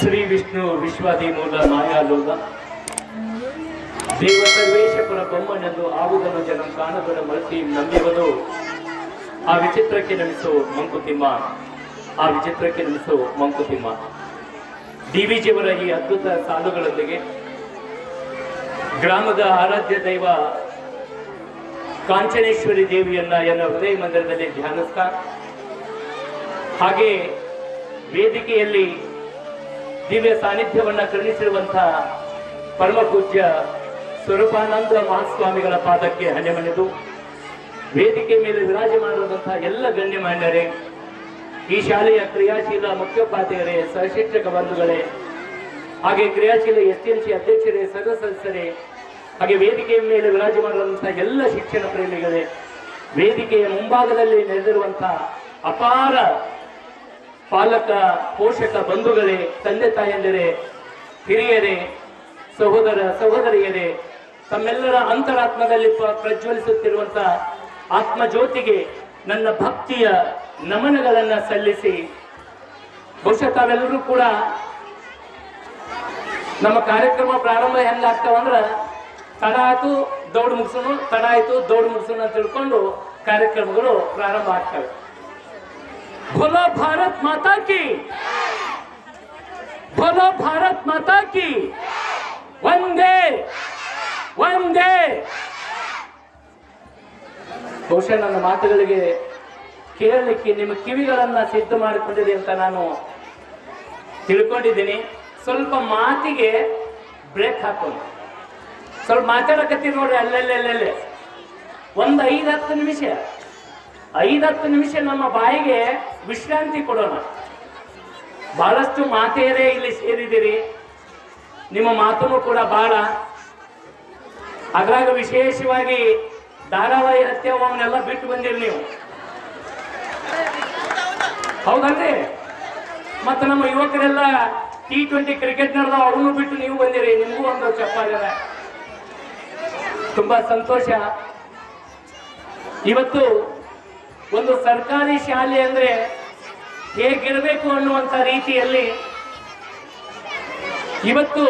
ಶ್ರೀ ವಿಷ್ಣು ಮೂಲ ಮಾಯಾಲೋಲ ದೇವ ಸರ್ವೇಶ್ವರ ಬೊಮ್ಮನೆಂದು ಆವುದನ್ನು ಜನ ಕಾಣದನ್ನು ಮಲ್ತಿ ನಂಬಿವನು ಆ ವಿಚಿತ್ರಕ್ಕೆ ನಮಿಸು ಮಂಕುತಿಮ್ಮ. ಆ ವಿಚಿತ್ರಕ್ಕೆ ನಮಿಸು ಮಂಕುತಿಮ್ಮ. ಡಿವಿಜಿಯವರ ಈ ಅದ್ಭುತ ಸಾಲುಗಳೊಂದಿಗೆ ಗ್ರಾಮದ ಆರಾಧ್ಯ ದೈವ ಕಾಂಚನೇಶ್ವರಿ ದೇವಿಯನ್ನ ಎನ್ನ ಹೃದಯ ಮಂದಿರದಲ್ಲಿ ಧ್ಯಾನಿಸ್ತಾ, ಹಾಗೆ ವೇದಿಕೆಯಲ್ಲಿ ದಿವ್ಯ ಸಾನ್ನಿಧ್ಯವನ್ನ ಕರುಣಿಸಿರುವಂತಹ ಪರಮ ಪೂಜ್ಯ ಸ್ವರೂಪಾನಂದ ಮಹಾಸ್ವಾಮಿಗಳ ಪಾದಕ್ಕೆ ಹಣೆಮನೆದು ವೇದಿಕೆ ಮೇಲೆ ವಿರಾಜಮಾನರಾದಂತಹ ಎಲ್ಲ ಗಣ್ಯಮಾನ್ಯರೇ, ಈ ಶಾಲೆಯ ಕ್ರಿಯಾಶೀಲ ಮುಖ್ಯೋಪಾಧ್ಯಾಯರೇ, ಸಹಶಿಕ್ಷಕ ಬಂಧುಗಳೇ, ಹಾಗೆ ಕ್ರಿಯಾಶೀಲ ಎಸ್ ಎಲ್ ಸಿ ಅಧ್ಯಕ್ಷರೇ ಸರ್ವ ಸದಸ್ಯರೇ, ಹಾಗೆ ವೇದಿಕೆಯ ಮೇಲೆ ವಿರಾಜಮಾನರಾದಂತಹ ಎಲ್ಲ ಶಿಕ್ಷಣ ಪ್ರೇಮಿಗಳೇ, ವೇದಿಕೆಯ ಮುಂಭಾಗದಲ್ಲಿ ನೆರೆದಿರುವಂತಹ ಅಪಾರ ಪಾಲಕ, ಪೋಷಕ ಬಂಧುಗಳೇ, ತಂದೆ ತಾಯಂದಿರೇ, ಹಿರಿಯರೇ, ಸಹೋದರ ಸಹೋದರಿಯರೇ, ತಮ್ಮೆಲ್ಲರ ಅಂತರಾತ್ಮದಲ್ಲಿ ಪ್ರಜ್ವಲಿಸುತ್ತಿರುವಂಥ ಆತ್ಮ ಆತ್ಮಜ್ಯೋತಿಗೆ ನನ್ನ ಭಕ್ತಿಯ ನಮನಗಳನ್ನ ಸಲ್ಲಿಸಿ, ಬಹುಶಃ ತಾವೆಲ್ಲರೂ ಕೂಡ ನಮ್ಮ ಕಾರ್ಯಕ್ರಮ ಪ್ರಾರಂಭ ಹೆಂಗಾಗ್ತಾವಂದ್ರ ತಡ ಆಯ್ತು, ದೌಡ್ ಮುಗಿಸೋಣ ತಡ ಆಯ್ತು, ದೌಡ್ ಮುಗಿಸೋಣ ಅಂತ ತಿಳ್ಕೊಂಡು ಕಾರ್ಯಕ್ರಮಗಳು ಪ್ರಾರಂಭ ಆಗ್ತವೆ. बोलो भारत माता की बोलो भारत माता की ಒಂದೇ ಒಂದೇ ಬಹುಶಃ ನನ್ನ ಮಾತುಗಳಿಗೆ ಕೇಳಲಿಕ್ಕೆ ನಿಮ್ಮ ಕಿವಿಗಳನ್ನ ಸಿದ್ಧ ಮಾಡಿಕೊಂಡಿದೆ ಅಂತ ನಾನು ತಿಳ್ಕೊಂಡಿದ್ದೀನಿ ಸ್ವಲ್ಪ ಮಾತಿಗೆ ಬ್ರೇಕ್ ಹಾಕೋಣ ಸ್ವಲ್ಪ ಮಾತಾಡಕತ್ತೀವಿ ನೋಡ್ರಿ ಅಲ್ಲೆಲ್ಲೆಲ್ಲೆಲ್ಲೆ ಒಂದು ಐದು ಹತ್ತು ನಿಮಿಷ ಐದು ಹತ್ತು ನಿಮಿಷ ನಮ್ಮ ಬಾಯಿಗೆ ವಿಶ್ರಾಂತಿ ಕೊಡೋಣ. ಬಹಳಷ್ಟು ಮಾತೆಯರೇ ಇಲ್ಲಿ ಸೇರಿದ್ದೀರಿ. ನಿಮ್ಮ ಮಾತನ್ನು ಕೂಡ ಬಹಳ. ಅದ್ರಾಗ ವಿಶೇಷವಾಗಿ ಧಾರಾವಾಹಿ ಹತ್ಯೆ ಬಿಟ್ಟು ಬಂದಿರಿ ನೀವು. ಹೌದಲ್ರಿ? ಮತ್ತು ನಮ್ಮ ಯುವಕರೆಲ್ಲ ಟಿ ಟ್ವೆಂಟಿ ಕ್ರಿಕೆಟ್ ನಡೆದ ಅವನು ಬಿಟ್ಟು ನೀವು ಬಂದಿರಿ. ನಿಮಗೂ ಒಂದು ಚಪ್ಪಾಳೆ. ತುಂಬಾ ಸಂತೋಷ. ಇವತ್ತು ಒಂದು ಸರ್ಕಾರಿ ಶಾಲೆ ಅಂದ್ರೆ ಹೇಗಿರಬೇಕು ಅನ್ನುವಂಥ ರೀತಿಯಲ್ಲಿ ಇವತ್ತು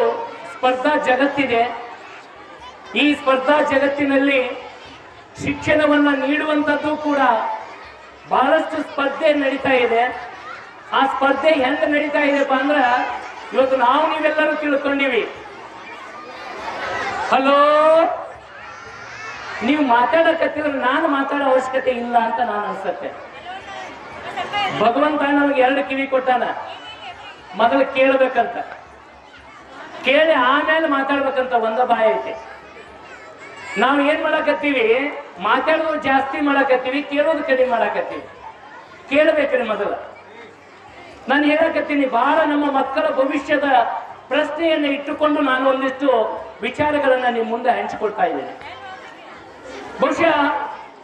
ಸ್ಪರ್ಧಾ ಜಗತ್ತಿದೆ. ಈ ಸ್ಪರ್ಧಾ ಜಗತ್ತಿನಲ್ಲಿ ಶಿಕ್ಷಣವನ್ನು ನೀಡುವಂಥದ್ದು ಕೂಡ ಬಹಳಷ್ಟು ಸ್ಪರ್ಧೆ ನಡೀತಾ ಇದೆ. ಆ ಸ್ಪರ್ಧೆ ಹೆಂಗೆ ನಡೀತಾ ಇದೆಪ್ಪ ಅಂದ್ರೆ ಇವತ್ತು ನಾವು ನೀವೆಲ್ಲರೂ ತಿಳ್ಕೊಂಡಿವಿ. ಹಲೋ? ನೀವು ಮಾತಾಡಕತ್ತಿದ್ರೆ ನಾನು ಮಾತಾಡೋ ಅವಶ್ಯಕತೆ ಇಲ್ಲ ಅಂತ ನಾನು ಅನ್ಸತ್ತೆ. ಭಗವಂತ ನಮ್ಗೆ ಎರಡು ಕಿವಿ ಕೊಟ್ಟಾನ? ಮೊದಲು ಕೇಳಬೇಕಂತ. ಕೇಳಿ ಆಮೇಲೆ ಮಾತಾಡ್ಬೇಕಂತ ಒಂದ ಬಾಯ ಐತೆ. ನಾವು ಏನ್ ಮಾಡಕತ್ತೀವಿ? ಮಾತಾಡೋದು ಜಾಸ್ತಿ ಮಾಡಕತ್ತೀವಿ, ಕೇಳೋದು ಕಡಿಮೆ ಮಾಡಕತ್ತೀವಿ. ಕೇಳಬೇಕ್ರಿ ಮೊದಲ. ನಾನು ಹೇಳಕತ್ತೀನಿ ಬಹಳ ನಮ್ಮ ಮಕ್ಕಳ ಭವಿಷ್ಯದ ಪ್ರಶ್ನೆಯನ್ನು ಇಟ್ಟುಕೊಂಡು ನಾನು ಒಂದಿಷ್ಟು ವಿಚಾರಗಳನ್ನ ನಿಮ್ಮ ಮುಂದೆ ಹಂಚಿಕೊಳ್ತಾ ಇದ್ದೇನೆ. ಬಹುಶಃ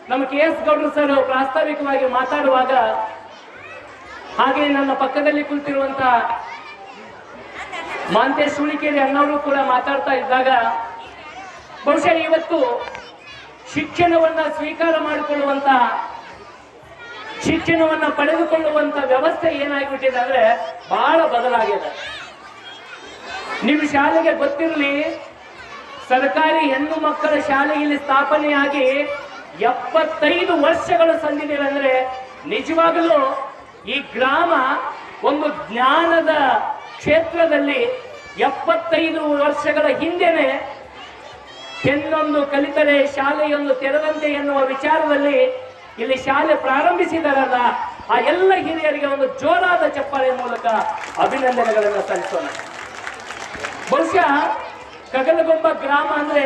ನಮ್ಮ ಕೆ ಎಸ್ ಗೌಡರು ಸರ್ ಪ್ರಾಸ್ತಾವಿಕವಾಗಿ ಮಾತಾಡುವಾಗ ಹಾಗೆ ನನ್ನ ಪಕ್ಕದಲ್ಲಿ ಕುಳಿತಿರುವಂತ ಮಾಂತೇಶ್ ಸುಳಿಕೇರಿ ಅಣ್ಣವರು ಕೂಡ ಮಾತಾಡ್ತಾ ಇದ್ದಾಗ ಬಹುಶಃ ಇವತ್ತು ಶಿಕ್ಷಣವನ್ನ ಸ್ವೀಕಾರ ಮಾಡಿಕೊಳ್ಳುವಂತ, ಶಿಕ್ಷಣವನ್ನ ಪಡೆದುಕೊಳ್ಳುವಂತ ವ್ಯವಸ್ಥೆ ಏನಾಗಿಬಿಟ್ಟಿದೆ ಅಂದ್ರೆ ಬಹಳ ಬದಲಾಗಿದೆ. ನಿಮ್ಮ ಶಾಲೆಗೆ ಗೊತ್ತಿರಲಿ ಸರ್ಕಾರಿ ಹೆಣ್ಣು ಮಕ್ಕಳ ಶಾಲೆ ಇಲ್ಲಿ ಸ್ಥಾಪನೆಯಾಗಿ ಎಪ್ಪತ್ತೈದು ವರ್ಷಗಳು ಸಂದಿದ್ದೇವೆ ಅಂದ್ರೆ ನಿಜವಾಗಲೂ ಈ ಗ್ರಾಮ ಒಂದು ಜ್ಞಾನದ ಕ್ಷೇತ್ರದಲ್ಲಿ ಎಪ್ಪತ್ತೈದು ವರ್ಷಗಳ ಹಿಂದೆನೆ ಹೆಣ್ಣೊಂದು ಕಲಿತರೆ, ಶಾಲೆಯೊಂದು ತೆರೆದಂತೆ ಎನ್ನುವ ವಿಚಾರದಲ್ಲಿ ಇಲ್ಲಿ ಶಾಲೆ ಪ್ರಾರಂಭಿಸಿದಾರಲ್ಲ ಆ ಎಲ್ಲ ಹಿರಿಯರಿಗೆ ಒಂದು ಜೋರಾದ ಚಪ್ಪಾಳೆಯ ಮೂಲಕ ಅಭಿನಂದನೆಗಳನ್ನು ಸಲ್ಲಿಸೋಣ. ಬಹುಶಃ ಕಗಲಗೊಬ್ಬ ಗ್ರಾಮ ಅಂದ್ರೆ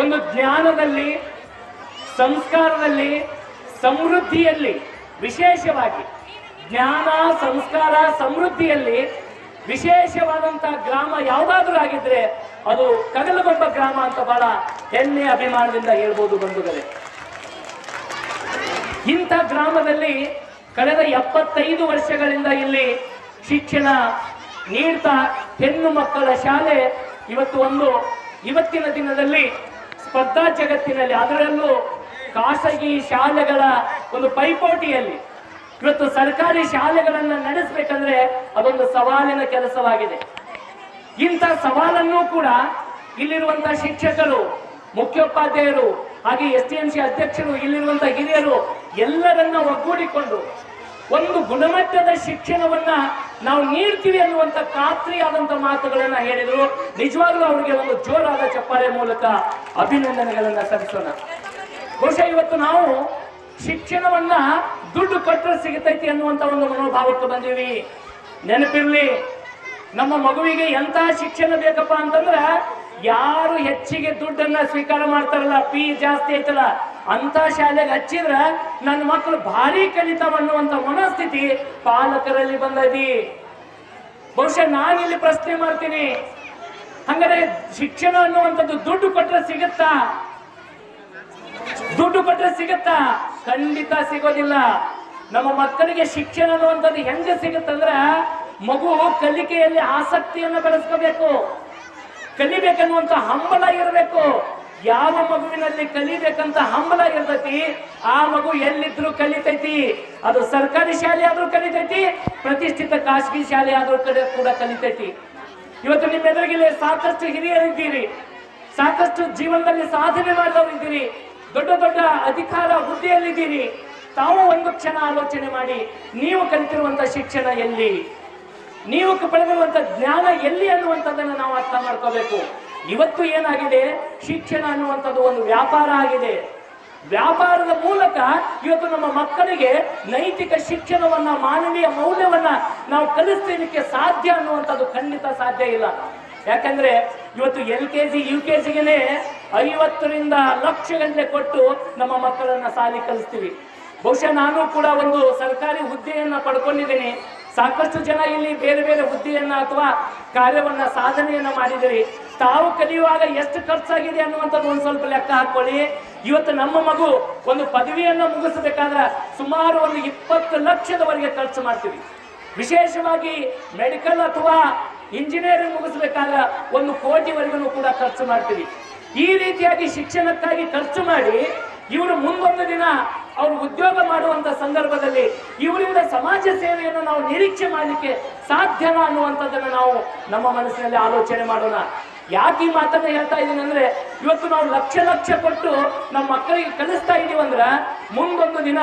ಒಂದು ಜ್ಞಾನದಲ್ಲಿ, ಸಂಸ್ಕಾರದಲ್ಲಿ, ಸಮೃದ್ಧಿಯಲ್ಲಿ, ವಿಶೇಷವಾಗಿ ಜ್ಞಾನ, ಸಂಸ್ಕಾರ, ಸಮೃದ್ಧಿಯಲ್ಲಿ ವಿಶೇಷವಾದಂತ ಗ್ರಾಮ ಯಾವುದಾದ್ರೂ ಆಗಿದ್ರೆ ಅದು ಕಗಲಗೊಂಬ ಗ್ರಾಮ ಅಂತ ಬಹಳ ಹೆಮ್ಮೆ ಅಭಿಮಾನದಿಂದ ಹೇಳ್ಬೋದು ಬಂಧುಗಳೇ. ಇಂಥ ಗ್ರಾಮದಲ್ಲಿ ಕಳೆದ ಎಪ್ಪತ್ತೈದು ವರ್ಷಗಳಿಂದ ಇಲ್ಲಿ ಶಿಕ್ಷಣ ನೀಡ್ತಾ ಹೆಣ್ಣು ಮಕ್ಕಳ ಶಾಲೆ ಇವತ್ತು ಒಂದು ಇವತ್ತಿನ ದಿನದಲ್ಲಿ ಸ್ಪರ್ಧಾ ಜಗತ್ತಿನಲ್ಲಿ, ಅದರಲ್ಲೂ ಖಾಸಗಿ ಶಾಲೆಗಳ ಒಂದು ಪೈಪೋಟಿಯಲ್ಲಿ ಇವತ್ತು ಸರ್ಕಾರಿ ಶಾಲೆಗಳನ್ನ ನಡೆಸಬೇಕಂದ್ರೆ ಅದೊಂದು ಸವಾಲಿನ ಕೆಲಸವಾಗಿದೆ. ಇಂಥ ಸವಾಲನ್ನು ಕೂಡ ಇಲ್ಲಿರುವಂತಹ ಶಿಕ್ಷಕರು, ಮುಖ್ಯೋಪಾಧ್ಯಾಯರು, ಹಾಗೆ ಎಸ್ ಟಿ ಎಂ ಸಿ ಅಧ್ಯಕ್ಷರು ಇಲ್ಲಿರುವಂತಹ ಹಿರಿಯರು ಎಲ್ಲರನ್ನ ಒಗ್ಗೂಡಿಕೊಂಡು ಒಂದು ಗುಣಮಟ್ಟದ ಶಿಕ್ಷಣವನ್ನ ನಾವು ನೀಡ್ತೀವಿ ಅನ್ನುವಂತ ಖಾತ್ರಿಯಾದಂಥ ಮಾತುಗಳನ್ನು ಹೇಳಿದರು. ನಿಜವಾಗ್ಲೂ ಅವರಿಗೆ ಒಂದು ಜೋರಾದ ಚಪ್ಪಾಳೆ ಮೂಲಕ ಅಭಿನಂದನೆಗಳನ್ನು ಸಲ್ಲಿಸೋಣ. ಬಹುಶಃ ಇವತ್ತು ನಾವು ಶಿಕ್ಷಣವನ್ನ ದುಡ್ಡು ಕೊಟ್ಟರೆ ಸಿಗತೈತಿ ಅನ್ನುವಂತ ಒಂದು ಮನೋಭಾವಕ್ಕೆ ಬಂದೀವಿ. ನೆನಪಿರ್ಲಿ, ನಮ್ಮ ಮಗುವಿಗೆ ಎಂಥ ಶಿಕ್ಷಣ ಬೇಕಪ್ಪ ಅಂತಂದ್ರೆ ಯಾರು ಹೆಚ್ಚಿಗೆ ದುಡ್ಡನ್ನ ಸ್ವೀಕಾರ ಮಾಡ್ತಾರಲ್ಲ, ಫೀ ಜಾಸ್ತಿ ಐತಲ್ಲ ಅಂತ ಶಾಲೆಗೆ ಹಚ್ಚಿದ್ರ ನನ್ನ ಮಕ್ಕಳು ಭಾರಿ ಕಲಿತಾವ ಅನ್ನುವಂತ ಮನಸ್ಥಿತಿ ಪಾಲಕರಲ್ಲಿ ಬಂದದಿ. ಬಹುಶಃ ನಾನಿಲ್ಲಿ ಪ್ರಶ್ನೆ ಮಾಡ್ತೀನಿ. ಹಂಗಾರೆ ಶಿಕ್ಷಣ ಅನ್ನುವಂಥದ್ದು ದುಡ್ಡು ಕೊಟ್ರೆ ಸಿಗುತ್ತಾ? ದುಡ್ಡು ಕೊಟ್ರೆ ಸಿಗುತ್ತಾ? ಖಂಡಿತ ಸಿಗೋದಿಲ್ಲ. ನಮ್ಮ ಮಕ್ಕಳಿಗೆ ಶಿಕ್ಷಣ ಅನ್ನುವಂಥದ್ದು ಹೆಂಗೆ ಸಿಗುತ್ತಂದ್ರ ಮಗು ಕಲಿಕೆಯಲ್ಲಿ ಆಸಕ್ತಿಯನ್ನು ಬೆಳೆಸ್ಕೋಬೇಕು. ಕಲಿಬೇಕನ್ನುವಂತ ಹಂಬಲ ಇರಬೇಕು. ಯಾವ ಮಗುವಿನಲ್ಲಿ ಕಲಿಬೇಕಂತ ಹಂಬಲ ಇರ್ತೈತಿ, ಆ ಮಗು ಎಲ್ಲಿದ್ರು ಕಲಿತೈತಿ. ಅದು ಸರ್ಕಾರಿ ಶಾಲೆ ಆದ್ರೂ ಕಲಿತೈತಿ, ಪ್ರತಿಷ್ಠಿತ ಖಾಸಗಿ ಶಾಲೆ ಆದ್ರೂ ಕಡೆ ಕೂಡ ಕಲಿತೈತಿ. ಇವತ್ತು ನಿಮ್ಮ ಎದುರಿಗೆ ಸಾಕಷ್ಟು ಹಿರಿಯರಿದ್ದೀರಿ. ಸಾಕಷ್ಟು ಜೀವನದಲ್ಲಿ ಸಾಧನೆ ಮಾಡಿದವರಿದ್ದೀರಿ. ದೊಡ್ಡ ದೊಡ್ಡ ಅಧಿಕಾರ ಹುದ್ದೆಯಲ್ಲಿದ್ದೀರಿ. ತಾವು ಒಂದು ಕ್ಷಣ ಆಲೋಚನೆ ಮಾಡಿ, ನೀವು ಕಲಿತಿರುವಂತ ಶಿಕ್ಷಣ ಎಲ್ಲಿ? ನೀವು ಪಡೆದಿರುವಂತ ಜ್ಞಾನ ಎಲ್ಲಿ ಅನ್ನುವಂಥದ್ದನ್ನು ನಾವು ಅರ್ಥ ಮಾಡ್ಕೋಬೇಕು. ಇವತ್ತು ಏನಾಗಿದೆ? ಶಿಕ್ಷಣ ಅನ್ನುವಂಥದ್ದು ಒಂದು ವ್ಯಾಪಾರ ಆಗಿದೆ. ವ್ಯಾಪಾರದ ಮೂಲಕ ಇವತ್ತು ನಮ್ಮ ಮಕ್ಕಳಿಗೆ ನೈತಿಕ ಶಿಕ್ಷಣವನ್ನ, ಮಾನವೀಯ ಮೌಲ್ಯವನ್ನ ನಾವು ಕಲಿಸ್ಲಿಕ್ಕೆ ಸಾಧ್ಯ ಅನ್ನುವಂಥದ್ದು ಖಂಡಿತ ಸಾಧ್ಯ ಇಲ್ಲ. ಯಾಕಂದ್ರೆ ಇವತ್ತು L K G, U K ಜಿಗೆನೆ ಐವತ್ತರಿಂದ ಲಕ್ಷ ಗಂಟೆ ಕೊಟ್ಟು ನಮ್ಮ ಮಕ್ಕಳನ್ನ ಸಾಲಿ ಕಲಿಸ್ತೀವಿ. ಬಹುಶಃ ನಾನು ಕೂಡ ಒಂದು ಸರ್ಕಾರಿ ಹುದ್ದೆಯನ್ನ ಪಡ್ಕೊಂಡಿದ್ದೀನಿ. ಸಾಕಷ್ಟು ಜನ ಇಲ್ಲಿ ಬೇರೆ ಬೇರೆ ಹುದ್ದೆಯನ್ನ ಅಥವಾ ಕಾರ್ಯವನ್ನ ಸಾಧನೆಯನ್ನ ಮಾಡಿದಿರಿ. ತಾವು ಕಲಿಯುವಾಗ ಎಷ್ಟು ಖರ್ಚಾಗಿದೆ ಅನ್ನುವಂಥದ್ದು ಒಂದು ಸ್ವಲ್ಪ ಲೆಕ್ಕ ಹಾಕೊಳ್ಳಿ. ಇವತ್ತು ನಮ್ಮ ಮಗು ಒಂದು ಪದವಿಯನ್ನು ಮುಗಿಸಬೇಕಾದ್ರೆ ಸುಮಾರು ಒಂದು ಇಪ್ಪತ್ತು ಲಕ್ಷದವರೆಗೆ ಖರ್ಚು ಮಾಡ್ತೀವಿ. ವಿಶೇಷವಾಗಿ ಮೆಡಿಕಲ್ ಅಥವಾ ಇಂಜಿನಿಯರಿಂಗ್ ಮುಗಿಸ್ಬೇಕಾದ್ರೆ ಒಂದು ಕೋಟಿವರೆಗೂ ಕೂಡ ಖರ್ಚು ಮಾಡ್ತೀವಿ. ಈ ರೀತಿಯಾಗಿ ಶಿಕ್ಷಣಕ್ಕಾಗಿ ಖರ್ಚು ಮಾಡಿ ಇವರು ಮುಂದೊಂದು ದಿನ ಅವರು ಉದ್ಯೋಗ ಮಾಡುವಂತ ಸಂದರ್ಭದಲ್ಲಿ ಇವರಿಂದ ಸಮಾಜ ಸೇವೆಯನ್ನು ನಾವು ನಿರೀಕ್ಷೆ ಮಾಡಲಿಕ್ಕೆ ಸಾಧ್ಯನಾ ಅನ್ನುವಂಥದ್ದನ್ನು ನಾವು ನಮ್ಮ ಮನಸ್ಸಿನಲ್ಲಿ ಆಲೋಚನೆ ಮಾಡೋಣ. ಯಾಕೆ ಈ ಮಾತನ್ನ ಹೇಳ್ತಾ ಇದ್ದೀನಿ ಅಂದ್ರೆ ಇವತ್ತು ನಾವು ಲಕ್ಷ ಲಕ್ಷ ಕೊಟ್ಟು ನಮ್ಮ ಮಕ್ಕಳಿಗೆ ಕಲಿಸ್ತಾ ಇದೀವಿ ಅಂದ್ರ ಮುಂದೊಂದು ದಿನ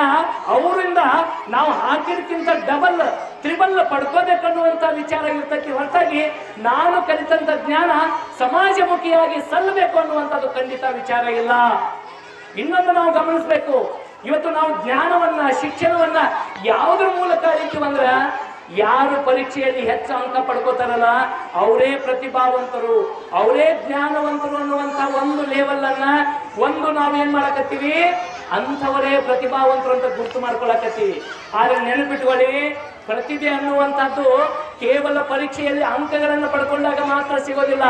ಅವರಿಂದ ನಾವು ಹಾಕಿದಕ್ಕಿಂತ ಡಬಲ್ ತ್ರಿಬಲ್ ಪಡ್ಕೋಬೇಕನ್ನುವಂತ ವಿಚಾರ ಇರ್ತಕ್ಕೆ ಹೊರತಾಗಿ ನಾನು ಕಲಿತಂತ ಜ್ಞಾನ ಸಮಾಜಮುಖಿಯಾಗಿ ಸಲ್ಲಬೇಕು ಅನ್ನುವಂಥದ್ದು ಖಂಡಿತ ವಿಚಾರ ಇಲ್ಲ. ಇನ್ನೊಂದು ನಾವು ಗಮನಿಸಬೇಕು, ಇವತ್ತು ನಾವು ಜ್ಞಾನವನ್ನ, ಶಿಕ್ಷಣವನ್ನ ಯಾವುದ್ರ ಮೂಲಕ ಅರಿತೀವಿ ಅಂದ್ರ ಯಾರು ಪರೀಕ್ಷೆಯಲ್ಲಿ ಹೆಚ್ಚು ಅಂಕ ಪಡ್ಕೋತಾರಲ್ಲ, ಅವರೇ ಪ್ರತಿಭಾವಂತರು, ಅವರೇ ಜ್ಞಾನವಂತರು ಅನ್ನುವಂತ ಒಂದು ಲೆವೆಲ್ ಅನ್ನ ಒಂದು ನಾವೇನ್ ಮಾಡಕತ್ತೀವಿ? ಅಂಥವರೇ ಪ್ರತಿಭಾವಂತರು ಅಂತ ಗುರುತು ಮಾಡ್ಕೊಳಕತ್ತೀವಿ. ಆದ್ರೆ ನೆನಪಿಟ್ಕೊಳ್ಳಿ ಪ್ರತಿಭೆ ಅನ್ನುವಂಥದ್ದು ಕೇವಲ ಪರೀಕ್ಷೆಯಲ್ಲಿ ಅಂಕಗಳನ್ನು ಪಡ್ಕೊಂಡಾಗ ಮಾತ್ರ ಸಿಗೋದಿಲ್ಲ,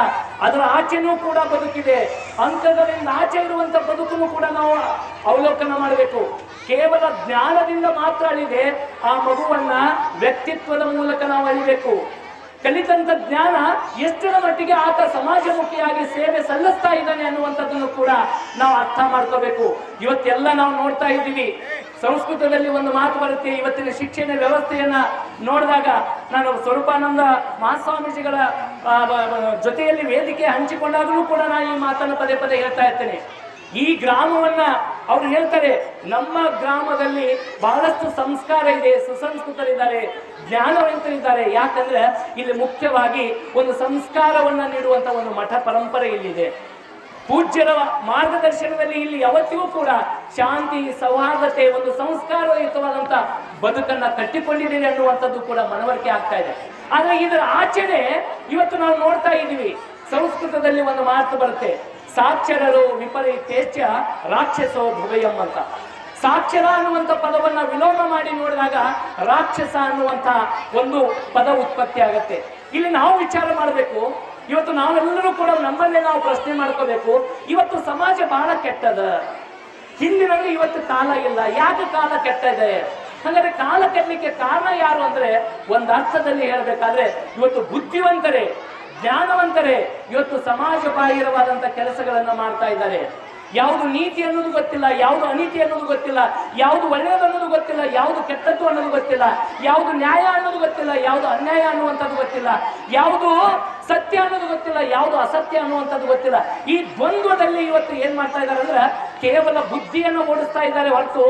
ಅದರ ಆಚೆನೂ ಕೂಡ ಬದುಕಿದೆ. ಅಂಕಗಳಿಂದ ಆಚೆ ಇರುವಂತ ಬದುಕನ್ನು ಕೂಡ ನಾವು ಅವಲೋಕನ ಮಾಡಬೇಕು. ಕೇವಲ ಜ್ಞಾನದಿಂದ ಮಾತ್ರ ಅಳಿದೆ ಆ ಮಗುವನ್ನ ವ್ಯಕ್ತಿತ್ವದ ಮೂಲಕ ನಾವು ಅಳಿಬೇಕು. ಕಲಿತಂತ ಜ್ಞಾನ ಎಷ್ಟರ ಮಟ್ಟಿಗೆ ಆತ ಸಮಾಜಮುಖಿಯಾಗಿ ಸೇವೆ ಸಲ್ಲಿಸ್ತಾ ಇದ್ದಾನೆ ಅನ್ನುವಂಥದ್ದನ್ನು ಕೂಡ ನಾವು ಅರ್ಥ ಮಾಡ್ಕೋಬೇಕು. ಇವತ್ತೆಲ್ಲ ನಾವು ನೋಡ್ತಾ ಇದ್ದೀವಿ. ಸಂಸ್ಕೃತದಲ್ಲಿ ಒಂದು ಮಾತು ಬರುತ್ತೆ, ಇವತ್ತಿನ ಶಿಕ್ಷಣ ವ್ಯವಸ್ಥೆಯನ್ನ ನೋಡಿದಾಗ ನಾನು ಸ್ವರೂಪಾನಂದ ಮಹಾಸ್ವಾಮೀಜಿಗಳ ಜೊತೆಯಲ್ಲಿ ವೇದಿಕೆ ಹಂಚಿಕೊಂಡಾಗಲೂ ಕೂಡ ನಾನು ಈ ಮಾತನ್ನು ಪದೇ ಪದೇ ಹೇಳ್ತಾ ಇರ್ತೇನೆ. ಈ ಗ್ರಾಮವನ್ನ ಅವ್ರು ಹೇಳ್ತಾರೆ, ನಮ್ಮ ಗ್ರಾಮದಲ್ಲಿ ಬಹಳಷ್ಟು ಸಂಸ್ಕಾರ ಇದೆ, ಸುಸಂಸ್ಕೃತರಿದ್ದಾರೆ, ಜ್ಞಾನವಂತರಿದ್ದಾರೆ. ಯಾಕಂದ್ರೆ ಇಲ್ಲಿ ಮುಖ್ಯವಾಗಿ ಒಂದು ಸಂಸ್ಕಾರವನ್ನ ನೀಡುವಂತ ಒಂದು ಮಠ ಪರಂಪರೆ ಇಲ್ಲಿದೆ. ಪೂಜ್ಯರ ಮಾರ್ಗದರ್ಶನದಲ್ಲಿ ಇಲ್ಲಿ ಯಾವತ್ತಿಗೂ ಕೂಡ ಶಾಂತಿ, ಸೌಹಾರ್ದತೆ, ಒಂದು ಸಂಸ್ಕಾರಯುತವಾದಂತ ಬದುಕನ್ನ ಕಟ್ಟಿಕೊಂಡಿದ್ದೀರಿ ಅನ್ನುವಂಥದ್ದು ಕೂಡ ಮನವರಿಕೆ ಆಗ್ತಾ ಇದೆ. ಆದ್ರೆ ಇದರ ಆಚರಣೆ ಇವತ್ತು ನಾವು ನೋಡ್ತಾ ಇದ್ದೀವಿ. ಸಂಸ್ಕೃತದಲ್ಲಿ ಒಂದು ಮಾತು ಬರುತ್ತೆ. ಸಾಕ್ಷರರು ವಿಪರೀತೇಚ್ಛ ರಾಕ್ಷಸೋ ಭುವಯಂ ಅಂತ. ಸಾಕ್ಷರ ಅನ್ನುವಂಥ ಪದವನ್ನ ವಿಲೋಮ ಮಾಡಿ ನೋಡಿದಾಗ ರಾಕ್ಷಸ ಅನ್ನುವಂಥ ಒಂದು ಪದ ಉತ್ಪತ್ತಿ ಆಗತ್ತೆ. ಇಲ್ಲಿ ನಾವು ವಿಚಾರ ಮಾಡಬೇಕು. ಇವತ್ತು ನಾವೆಲ್ಲರೂ ಕೂಡ ನಮ್ಮನ್ನೇ ನಾವು ಪ್ರಶ್ನೆ ಮಾಡ್ಕೋಬೇಕು. ಇವತ್ತು ಸಮಾಜ ಬಹಳ ಕೆಟ್ಟದ. ಹಿಂದಿನಲ್ಲಿ ಇವತ್ತು ಕಾಲ ಇಲ್ಲ. ಯಾಕೆ ಕಾಲ ಕೆಟ್ಟ ಇದೆ ಹಾಗಾದ್ರೆ ಕಾಲ ಕೆಡ್ಲಿಕ್ಕೆ ಕಾರಣ ಯಾರು ಅಂದ್ರೆ ಒಂದು ಅರ್ಥದಲ್ಲಿ ಹೇಳಬೇಕಾದ್ರೆ ಇವತ್ತು ಬುದ್ಧಿವಂತರೇ. ಜ್ಞಾನವಂತರೇ, ಇವತ್ತು ಸಮಾಜ ಬಾಹಿರವಾದಂತ ಕೆಲಸಗಳನ್ನ ಮಾಡ್ತಾ ಇದ್ದಾರೆ. ಯಾವುದು ನೀತಿ ಅನ್ನೋದು ಗೊತ್ತಿಲ್ಲ, ಯಾವುದು ಅನೀತಿ ಅನ್ನೋದು ಗೊತ್ತಿಲ್ಲ, ಯಾವುದು ಒಳ್ಳೆಯದು ಅನ್ನೋದು ಗೊತ್ತಿಲ್ಲ, ಯಾವುದು ಕೆಟ್ಟದ್ದು ಅನ್ನೋದು ಗೊತ್ತಿಲ್ಲ, ಯಾವುದು ನ್ಯಾಯ ಅನ್ನೋದು ಗೊತ್ತಿಲ್ಲ, ಯಾವುದು ಅನ್ಯಾಯ ಅನ್ನುವಂಥದ್ದು ಗೊತ್ತಿಲ್ಲ, ಯಾವುದು ಸತ್ಯ ಅನ್ನೋದು ಗೊತ್ತಿಲ್ಲ, ಯಾವುದು ಅಸತ್ಯ ಅನ್ನುವಂಥದ್ದು ಗೊತ್ತಿಲ್ಲ. ಈ ದ್ವಂದ್ವದಲ್ಲಿ ಇವತ್ತು ಏನ್ ಮಾಡ್ತಾ ಇದ್ದಾರೆ ಅಂದ್ರೆ ಕೇವಲ ಬುದ್ಧಿಯನ್ನು ಓಡಿಸ್ತಾ ಇದ್ದಾರೆ ಹೊರತು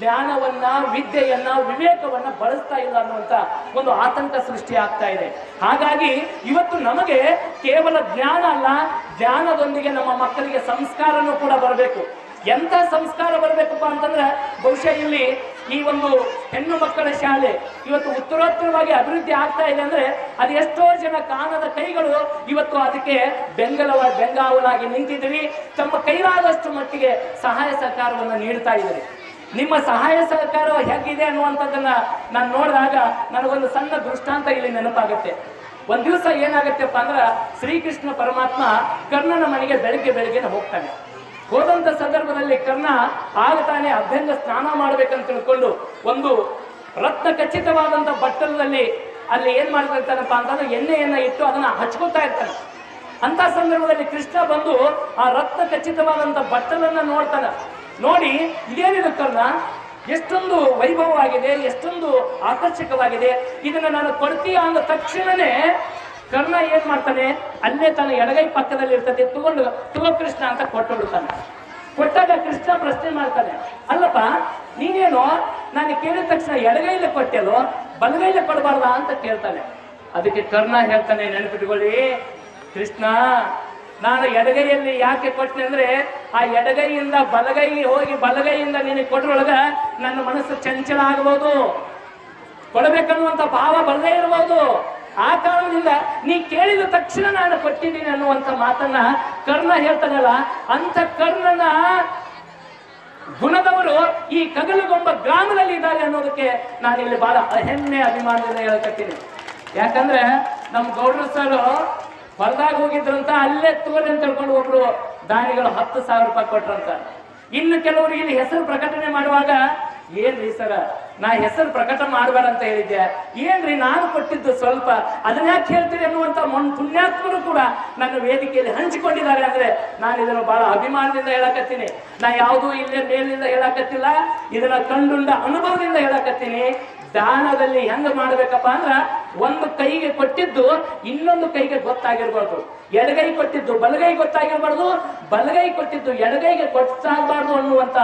ಜ್ಞಾನವನ್ನ, ವಿದ್ಯೆಯನ್ನ, ವಿವೇಕವನ್ನ ಬಳಸ್ತಾ ಇಲ್ಲ ಅನ್ನುವಂತ ಒಂದು ಆತಂಕ ಸೃಷ್ಟಿ ಆಗ್ತಾ ಇದೆ. ಹಾಗಾಗಿ ಇವತ್ತು ನಮಗೆ ಕೇವಲ ಜ್ಞಾನ ಅಲ್ಲ, ಜ್ಞಾನದೊಂದಿಗೆ ನಮ್ಮ ಮಕ್ಕಳಿಗೆ ಸಂಸ್ಕಾರನೂ ಕೂಡ ಬರಬೇಕು. ಎಂಥ ಸಂಸ್ಕಾರ ಬರಬೇಕಪ್ಪ ಅಂತಂದ್ರೆ ಬಹುಶಃ ಇಲ್ಲಿ ಈ ಒಂದು ಹೆಣ್ಣು ಮಕ್ಕಳ ಶಾಲೆ ಇವತ್ತು ಉತ್ತರೋತ್ತರವಾಗಿ ಅಭಿವೃದ್ಧಿ ಆಗ್ತಾ ಇದೆ ಅಂದ್ರೆ ಅದು ಎಷ್ಟೋ ಜನ ಕಾಣದ ಕೈಗಳು ಇವತ್ತು ಅದಕ್ಕೆ ಬೆಂಗಲವ ಬೆಂಗಾವಲಾಗಿ ನಿಂತಿದ್ದೀವಿ. ತಮ್ಮ ಕೈಲಾದಷ್ಟು ಮಟ್ಟಿಗೆ ಸಹಾಯ ಸಹಕಾರವನ್ನು ನೀಡ್ತಾ ಇದ್ದಾರೆ. ನಿಮ್ಮ ಸಹಾಯ ಸಹಕಾರ ಹೇಗಿದೆ ಅನ್ನುವಂಥದ್ದನ್ನ ನಾನು ನೋಡಿದಾಗ ನನಗೊಂದು ಸಣ್ಣ ದೃಷ್ಟಾಂತ ಇಲ್ಲಿ ನೆನಪಾಗುತ್ತೆ. ಒಂದು ದಿವಸ ಏನಾಗತ್ತೆಪ್ಪ ಅಂದ್ರೆ ಶ್ರೀಕೃಷ್ಣ ಪರಮಾತ್ಮ ಕರ್ಣನ ಮನೆಗೆ ಬೆಳಿಗ್ಗೆ ಬೆಳಿಗ್ಗೆ ಹೋಗ್ತಾನೆ. ಹೋದಂತ ಸಂದರ್ಭದಲ್ಲಿ ಕರ್ಣ ಆಗ ತಾನೇ ಅಭ್ಯಂಗ ಸ್ನಾನ ಮಾಡ್ಬೇಕಂತ ತಿಳ್ಕೊಂಡು ಒಂದು ರತ್ನ ಖಚಿತವಾದಂತ ಬಟ್ಟಲದಲ್ಲಿ ಅಲ್ಲಿ ಏನ್ ಮಾಡ್ತಾ ಇರ್ತಾನಪ್ಪ ಅಂತಂದ್ರೆ ಎಣ್ಣೆಯನ್ನ ಇಟ್ಟು ಅದನ್ನ ಹಚ್ಕೋತಾ ಇರ್ತಾನೆ. ಅಂತ ಸಂದರ್ಭದಲ್ಲಿ ಕೃಷ್ಣ ಬಂದು ಆ ರತ್ನ ಖಚಿತವಾದಂತ ಬಟ್ಟಲನ್ನ ನೋಡ್ತಾನೆ. ನೋಡಿ ಇದೇನಿದು ಕರ್ಣ, ಎಷ್ಟೊಂದು ವೈಭವವಾಗಿದೆ, ಎಷ್ಟೊಂದು ಆಕರ್ಷಕವಾಗಿದೆ. ಇದನ್ನ ನಾನು ಕೊಡ್ತೀಯ ಅಂದ ತಕ್ಷಣನೇ ಕರ್ಣ ಏನ್ ಮಾಡ್ತಾನೆ? ಅಲ್ಲೇ ತನ್ನ ಎಡಗೈ ಪಕ್ಕದಲ್ಲಿ ಇರ್ತದೆ, ತಗೊಂಡು ತಗೋ ಕೃಷ್ಣ ಅಂತ ಕೊಟ್ಟು ಬಿಡ್ತಾನೆ ಕೊಟ್ಟಾಗ ಕೃಷ್ಣ ಪ್ರಶ್ನೆ ಮಾಡ್ತಾನೆ, ಅಲ್ಲಪ್ಪ, ನೀನೇನು ನಾನು ಕೇಳಿದ ತಕ್ಷಣ ಎಡಗೈಲೆ ಕೊಟ್ಟೆಲ್ಲೋ ಬಲಗೈಲೆ ಕೊಡಬಾರ್ದ? ಅಂತ ಕೇಳ್ತಾನೆ. ಅದಕ್ಕೆ ಕರ್ಣ ಹೇಳ್ತಾನೆ, ನೆನಪಿಟ್ಕೊಳ್ಳಿ, ಕೃಷ್ಣ, ನಾನು ಎಡಗೈಯಲ್ಲಿ ಯಾಕೆ ಕೊಟ್ಟೆ ಅಂದ್ರೆ, ಆ ಎಡಗೈಯಿಂದ ಬಲಗೈ ಹೋಗಿ ಬಲಗೈಯಿಂದ ನಿನಗೆ ಕೊಟ್ಟರೊಳಗ ನನ್ನ ಮನಸ್ಸು ಚಂಚಲ ಆಗಬಹುದು ಕೊಡಬೇಕನ್ನುವಂತ ಭಾವ ಬರದೇ ಇರಬಹುದು ಆ ಕಾರಣದಿಂದ ನೀ ಕೇಳಿದ ತಕ್ಷಣ ನಾನು ಕೊಟ್ಟಿದ್ದೀನಿ ಅನ್ನುವಂಥ ಮಾತನ್ನ ಕರ್ಣ ಹೇಳ್ತಾನಲ್ಲ, ಅಂತ ಕರ್ಣನ ಗುಣದವರು ಈ ಕಗಲುಗೊಂಬ ಗ್ರಾಮದಲ್ಲಿ ಇದ್ದಾರೆ ಅನ್ನೋದಕ್ಕೆ ನಾನು ಇಲ್ಲಿ ಬಹಳ ಅಹೆಮ್ಮೆ ಅಭಿಮಾನದಿಂದ ಹೇಳ್ಕತ್ತೀನಿ ಯಾಕಂದ್ರೆ ನಮ್ಮ ಗೌಡರು ಸರ್ ಹೊರದಾಗ ಹೋಗಿದ್ರಂತ ಅಲ್ಲೇ ತೋರಿ ಅಂತ ಹೇಳ್ಕೊಂಡು ಒಬ್ರು ದಾನಿಗಳು ಹತ್ತು ಸಾವಿರ ರೂಪಾಯಿ ಕೊಟ್ರಂತ. ಇನ್ನು ಕೆಲವರು ಇಲ್ಲಿ ಹೆಸರು ಪ್ರಕಟಣೆ ಮಾಡುವಾಗ, ಏನ್ರಿ ಸರ? ನಾ ಹೆಸರು ಪ್ರಕಟ ಮಾಡಬೇಡ ಅಂತ ಹೇಳಿದ್ದೆ. ಏನ್ರಿ ನಾನು ಕೊಟ್ಟಿದ್ದು ಸ್ವಲ್ಪ ಅದನ್ನ ಯಾಕೆ ಹೇಳ್ತೀರಿ ಅನ್ನುವಂತ ಮೊನ್ ಪುಣ್ಯಾತ್ಮರು ಕೂಡ ನನ್ನ ವೇದಿಕೆಯಲ್ಲಿ ಹಂಚಿಕೊಂಡಿದ್ದಾರೆ ಅಂದ್ರೆ ನಾನು ಇದನ್ನು ಬಹಳ ಅಭಿಮಾನದಿಂದ ಹೇಳಕತ್ತೀನಿ. ನಾ ಯಾವುದೂ ಇಲ್ಲೇ ಮೇಲಿಂದ ಹೇಳಕತ್ತಿಲ್ಲ, ಇದನ್ನ ಕಂಡುಂಡ ಅನುಭವದಿಂದ ಹೇಳಕತ್ತೀನಿ. ದಾನದಲ್ಲಿ ಹೆಂಗ ಮಾಡ್ಬೇಕಪ್ಪ ಅಂದ್ರ ಒಂದು ಕೈಗೆ ಕೊಟ್ಟಿದ್ದು ಇನ್ನೊಂದು ಕೈಗೆ ಗೊತ್ತಾಗಿರ್ಬಾರ್ದು. ಎಡಗೈ ಕೊಟ್ಟಿದ್ದು ಬಲಗೈ ಗೊತ್ತಾಗಿರ್ಬಾರ್ದು, ಬಲಗೈ ಕೊಟ್ಟಿದ್ದು ಎಡಗೈಗೆ ಗೊತ್ತಾಗಬಾರ್ದು ಅನ್ನುವಂತ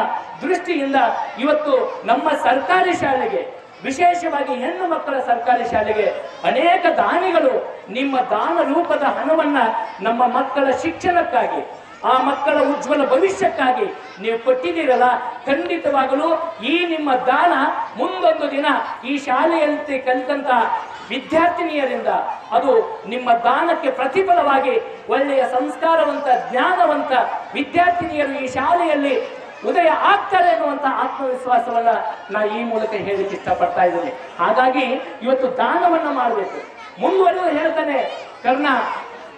ದೃಷ್ಟಿಯಿಂದ ಇವತ್ತು ನಮ್ಮ ಸರ್ಕಾರಿ ಶಾಲೆಗೆ, ವಿಶೇಷವಾಗಿ ಹೆಣ್ಣು ಮಕ್ಕಳ ಸರ್ಕಾರಿ ಶಾಲೆಗೆ ಅನೇಕ ದಾನಿಗಳು ನಿಮ್ಮ ದಾನ ರೂಪದ ಹಣವನ್ನ ನಮ್ಮ ಮಕ್ಕಳ ಶಿಕ್ಷಣಕ್ಕಾಗಿ, ಆ ಮಕ್ಕಳ ಉಜ್ವಲ ಭವಿಷ್ಯಕ್ಕಾಗಿ ನೀವು ಕೊಟ್ಟಿದ್ದೀರಲ್ಲ, ಖಂಡಿತವಾಗಲೂ ಈ ನಿಮ್ಮ ದಾನ ಮುಂದೊಂದು ದಿನ ಈ ಶಾಲೆಯಲ್ಲಿ ಕಲಿತಂತ ವಿದ್ಯಾರ್ಥಿನಿಯರಿಂದ ಅದು ನಿಮ್ಮ ದಾನಕ್ಕೆ ಪ್ರತಿಫಲವಾಗಿ ಒಳ್ಳೆಯ ಸಂಸ್ಕಾರವಂತ, ಜ್ಞಾನವಂತ ವಿದ್ಯಾರ್ಥಿನಿಯರು ಈ ಶಾಲೆಯಲ್ಲಿ ಉದಯ ಆಗ್ತಾರೆ ಅನ್ನುವಂಥ ಆತ್ಮವಿಶ್ವಾಸವನ್ನ ನಾ ಈ ಮೂಲಕ ಹೇಳಲಿಕ್ಕೆ ಇಷ್ಟಪಡ್ತಾ ಇದ್ದೀನಿ. ಹಾಗಾಗಿ ಇವತ್ತು ದಾನವನ್ನ ಮಾಡಬೇಕು. ಮುಂದುವರೆದು ಹೇಳ್ತಾನೆ, ಕರ್ಣ,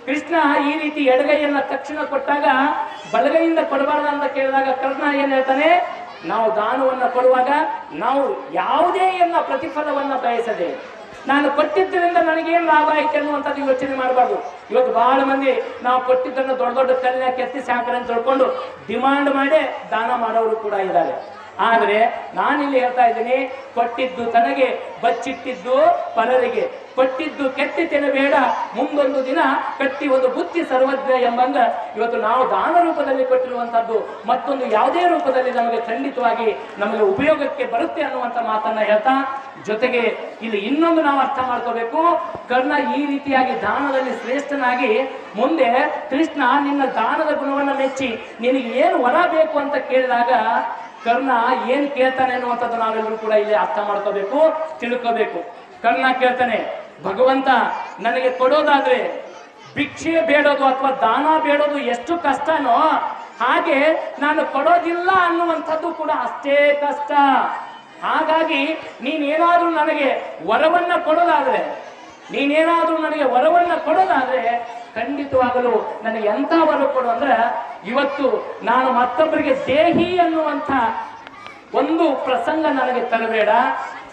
ಕೃಷ್ಣ ಈ ರೀತಿ ಎಡಗೈಯನ್ನ ತಕ್ಷಣ ಕೊಟ್ಟಾಗ ಬಲಗೈಯಿಂದ ಕೊಡಬಾರ್ದು ಅಂತ ಕೇಳಿದಾಗ ಕರ್ಣ ಏನ್ ಹೇಳ್ತಾನೆ, ನಾವು ದಾನವನ್ನ ಕೊಡುವಾಗ ನಾವು ಯಾವುದೇ ಎಲ್ಲ ಪ್ರತಿಫಲವನ್ನ ಬಯಸದೆ ನಾನು ಕೊಟ್ಟಿದ್ದರಿಂದ ನನಗೇನು ಲಾಭ ಆಯ್ತು ಅನ್ನುವಂಥದ್ದು ಯೋಚನೆ ಮಾಡಬಾರ್ದು. ಇವತ್ತು ಬಹಳ ಮಂದಿ ನಾವು ಕೊಟ್ಟಿದ್ದನ್ನು ದೊಡ್ಡ ದೊಡ್ಡ ತಲೆ ಕೆತ್ತಿ ಸಾಕರೆ ಅಂತ ತಿಳ್ಕೊಂಡು ಡಿಮಾಂಡ್ ಮಾಡಿ ದಾನ ಮಾಡೋರು ಕೂಡ ಇದ್ದಾರೆ. ಆದರೆ ನಾನಿಲ್ಲಿ ಹೇಳ್ತಾ ಇದ್ದೀನಿ, ಕೊಟ್ಟಿದ್ದು ತನಗೆ ಬಚ್ಚಿಟ್ಟಿದ್ದು ಪರರಿಗೆ. ಕೊಟ್ಟಿದ್ದು ಕೆತ್ತಿ ತಿನ್ನಬೇಡ ಮುಂದೊಂದು ದಿನ ಕಟ್ಟಿ ಒಂದು ಬುತ್ತಿ ಸರ್ವಜ್ಞ ಎಂಬಂಗ ಇವತ್ತು ನಾವು ದಾನ ರೂಪದಲ್ಲಿ ಕೊಟ್ಟಿರುವಂಥದ್ದು, ಮತ್ತೊಂದು ಯಾವುದೇ ರೂಪದಲ್ಲಿ ನಮಗೆ ಖಂಡಿತವಾಗಿ ನಮಗೆ ಉಪಯೋಗಕ್ಕೆ ಬರುತ್ತೆ ಅನ್ನುವಂಥ ಮಾತನ್ನ ಹೇಳ್ತಾ ಜೊತೆಗೆ ಇಲ್ಲಿ ಇನ್ನೊಂದು ನಾವು ಅರ್ಥ ಮಾಡ್ಕೋಬೇಕು. ಕರ್ಣ ಈ ರೀತಿಯಾಗಿ ದಾನದಲ್ಲಿ ಶ್ರೇಷ್ಠನಾಗಿ ಮುಂದೆ ಕೃಷ್ಣ ನಿನ್ನ ದಾನದ ಗುಣವನ್ನ ಮೆಚ್ಚಿ ನಿನಗೆ ಏನು ವರ ಬೇಕು ಅಂತ ಕೇಳಿದಾಗ ಕರ್ಣ ಏನ್ ಕೇಳ್ತಾನೆ ಅನ್ನುವಂಥದ್ದು ನಾವೆಲ್ಲರೂ ಕೂಡ ಇಲ್ಲಿ ಅರ್ಥ ಮಾಡ್ಕೋಬೇಕು, ತಿಳ್ಕೋಬೇಕು. ಕರ್ಣ ಕೇಳ್ತಾನೆ, ಭಗವಂತ, ನನಗೆ ಕೊಡೋದಾದ್ರೆ ಭಿಕ್ಷೆ ಬೇಡೋದು ಅಥವಾ ದಾನ ಬೇಡೋದು ಎಷ್ಟು ಕಷ್ಟನೋ ಹಾಗೆ ನಾನು ಕೊಡೋದಿಲ್ಲ ಅನ್ನುವಂಥದ್ದು ಕೂಡ ಅಷ್ಟೇ ಕಷ್ಟ. ಹಾಗಾಗಿ ನೀನೇನಾದರೂ ನನಗೆ ವರವನ್ನು ಕೊಡೋದಾದ್ರೆ, ನೀನೇನಾದರೂ ನನಗೆ ವರವನ್ನು ಕೊಡೋದಾದ್ರೆ ಖಂಡಿತವಾಗಲು ನನಗೆ ಎಂಥ ವರ ಕೊಡು ಅಂದ್ರೆ, ಇವತ್ತು ನಾನು ಮತ್ತೊಬ್ಬರಿಗೆ ದೇಹಿ ಅನ್ನುವಂಥ ಒಂದು ಪ್ರಸಂಗ ನನಗೆ ತರಬೇಡ.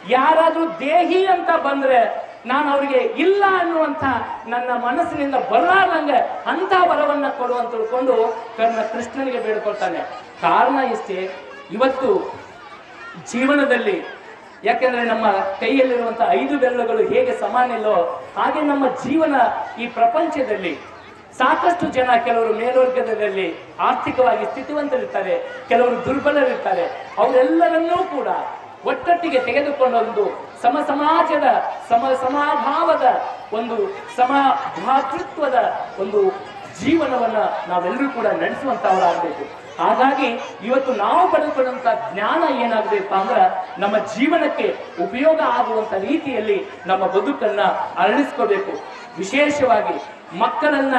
ಯಾರಾದರೂ ದೇಹಿ ಅಂತ ಬಂದ್ರೆ ನಾನು ಅವರಿಗೆ ಇಲ್ಲ ಅನ್ನುವಂಥ ನನ್ನ ಮನಸ್ಸಿನಿಂದ ಬರಲಾರ್ದಂಗೆ ಅಂತ ವರವನ್ನ ಕೊಡು ಅಂತ ತಿಳ್ಕೊಂಡು ಕರ್ಣ ಕೃಷ್ಣನಿಗೆ ಬೇಡ್ಕೊಳ್ತಾನೆ. ಕಾರಣ ಇಷ್ಟೇ, ಇವತ್ತು ಜೀವನದಲ್ಲಿ. ಯಾಕೆಂದ್ರೆ ನಮ್ಮ ಕೈಯಲ್ಲಿರುವಂತಹ ಐದು ಬೆರಳುಗಳು ಹೇಗೆ ಸಮಾನ ಇಲ್ಲೋ ಹಾಗೆ ನಮ್ಮ ಜೀವನ ಈ ಪ್ರಪಂಚದಲ್ಲಿ. ಸಾಕಷ್ಟು ಜನ ಕೆಲವರು ಮೇಲ್ವರ್ಗದಲ್ಲಿ ಆರ್ಥಿಕವಾಗಿ ಸ್ಥಿತಿವಂತರಿರ್ತಾರೆ, ಕೆಲವರು ದುರ್ಬಲರಿರ್ತಾರೆ. ಅವರೆಲ್ಲರನ್ನೂ ಕೂಡ ಒಟ್ಟೊಟ್ಟಿಗೆ ತೆಗೆದುಕೊಂಡೊಂದು ಸಮ ಸಮಾಜದ ಸಮ ಸಮಾಭಾವದ ಒಂದು ಸಮ ಭಾತೃತ್ವದ ಒಂದು ಜೀವನವನ್ನ ನಾವೆಲ್ಲರೂ ಕೂಡ ನಡೆಸುವಂತವರಾಗಬೇಕು ಹಾಗಾಗಿ ಇವತ್ತು ನಾವು ಪಡೆದುಕೊಂಡಂತ ಜ್ಞಾನ ಏನಾಗಬೇಕು ಅಂದ್ರೆ ನಮ್ಮ ಜೀವನಕ್ಕೆ ಉಪಯೋಗ ಆಗುವಂತ ರೀತಿಯಲ್ಲಿ ನಮ್ಮ ಬದುಕನ್ನ ಅರಳಿಸ್ಕೋಬೇಕು. ವಿಶೇಷವಾಗಿ ಮಕ್ಕಳನ್ನ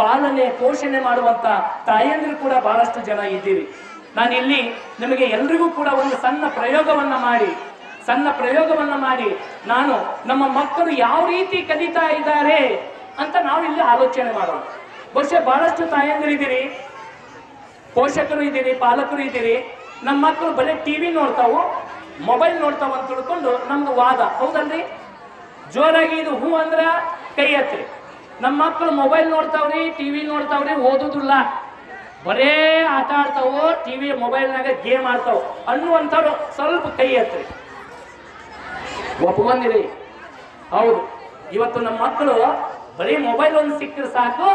ಪಾಲನೆ, ಪೋಷಣೆ ಮಾಡುವಂತ ತಾಯಂದಿರು ಕೂಡ ಬಹಳಷ್ಟು ಜನ ಇದ್ದೀರಿ. ನಾನಿಲ್ಲಿ ನಿಮಗೆ ಎಲ್ರಿಗೂ ಕೂಡ ಒಂದು ಸಣ್ಣ ಪ್ರಯೋಗವನ್ನ ಮಾಡಿ, ಸಣ್ಣ ಪ್ರಯೋಗವನ್ನ ಮಾಡಿ ನಾನು ನಮ್ಮ ಮಕ್ಕಳು ಯಾವ ರೀತಿ ಕಲಿತಾ ಇದ್ದಾರೆ ಅಂತ ನಾವು ಇಲ್ಲಿ ಆಲೋಚನೆ ಮಾಡೋಣ. ಬಹುಶಃ ಬಹಳಷ್ಟು ತಾಯಂದಿರಿದ್ದೀರಿ ಪೋಷಕರು ಇದ್ದೀರಿ, ಪಾಲಕರು ಇದ್ದೀರಿ ನಮ್ಮ ಮಕ್ಕಳು ಬರೀ ಟಿವಿ ನೋಡ್ತಾವು ಮೊಬೈಲ್ ನೋಡ್ತಾವ ಅಂತ ತಿಳ್ಕೊಂಡು ನಮ್ಗೆ ವಾದ. ಹೌದಲ್ರಿ? ಜೋರಾಗಿ ಇದು ಹೂ ಅಂದ್ರೆ ಕೈ ಎತ್ತಿ ನಮ್ಮ ಮಕ್ಕಳು ಮೊಬೈಲ್ ನೋಡ್ತಾವ್ರಿ ಟಿವಿ ನೋಡ್ತಾವ್ರಿ, ಓದೋದಿಲ್ಲ. ಬರೇ ಆಟ ಆಡ್ತಾವು ಟಿವಿ ಮೊಬೈಲ್ನಾಗ ಗೇಮ್ ಆಡ್ತಾವ ಅನ್ನುವಂಥವ್ರು ಸ್ವಲ್ಪ ಕೈ ಹತ್ರಿ. ಒಪ್ಕೊಂಡಿರಿ? ಹೌದು. ಇವತ್ತು ನಮ್ಮ ಮಕ್ಕಳು ಬರೀ ಮೊಬೈಲ್ ಒಂದು ಸಿಕ್ಕರೆ ಸಾಕು,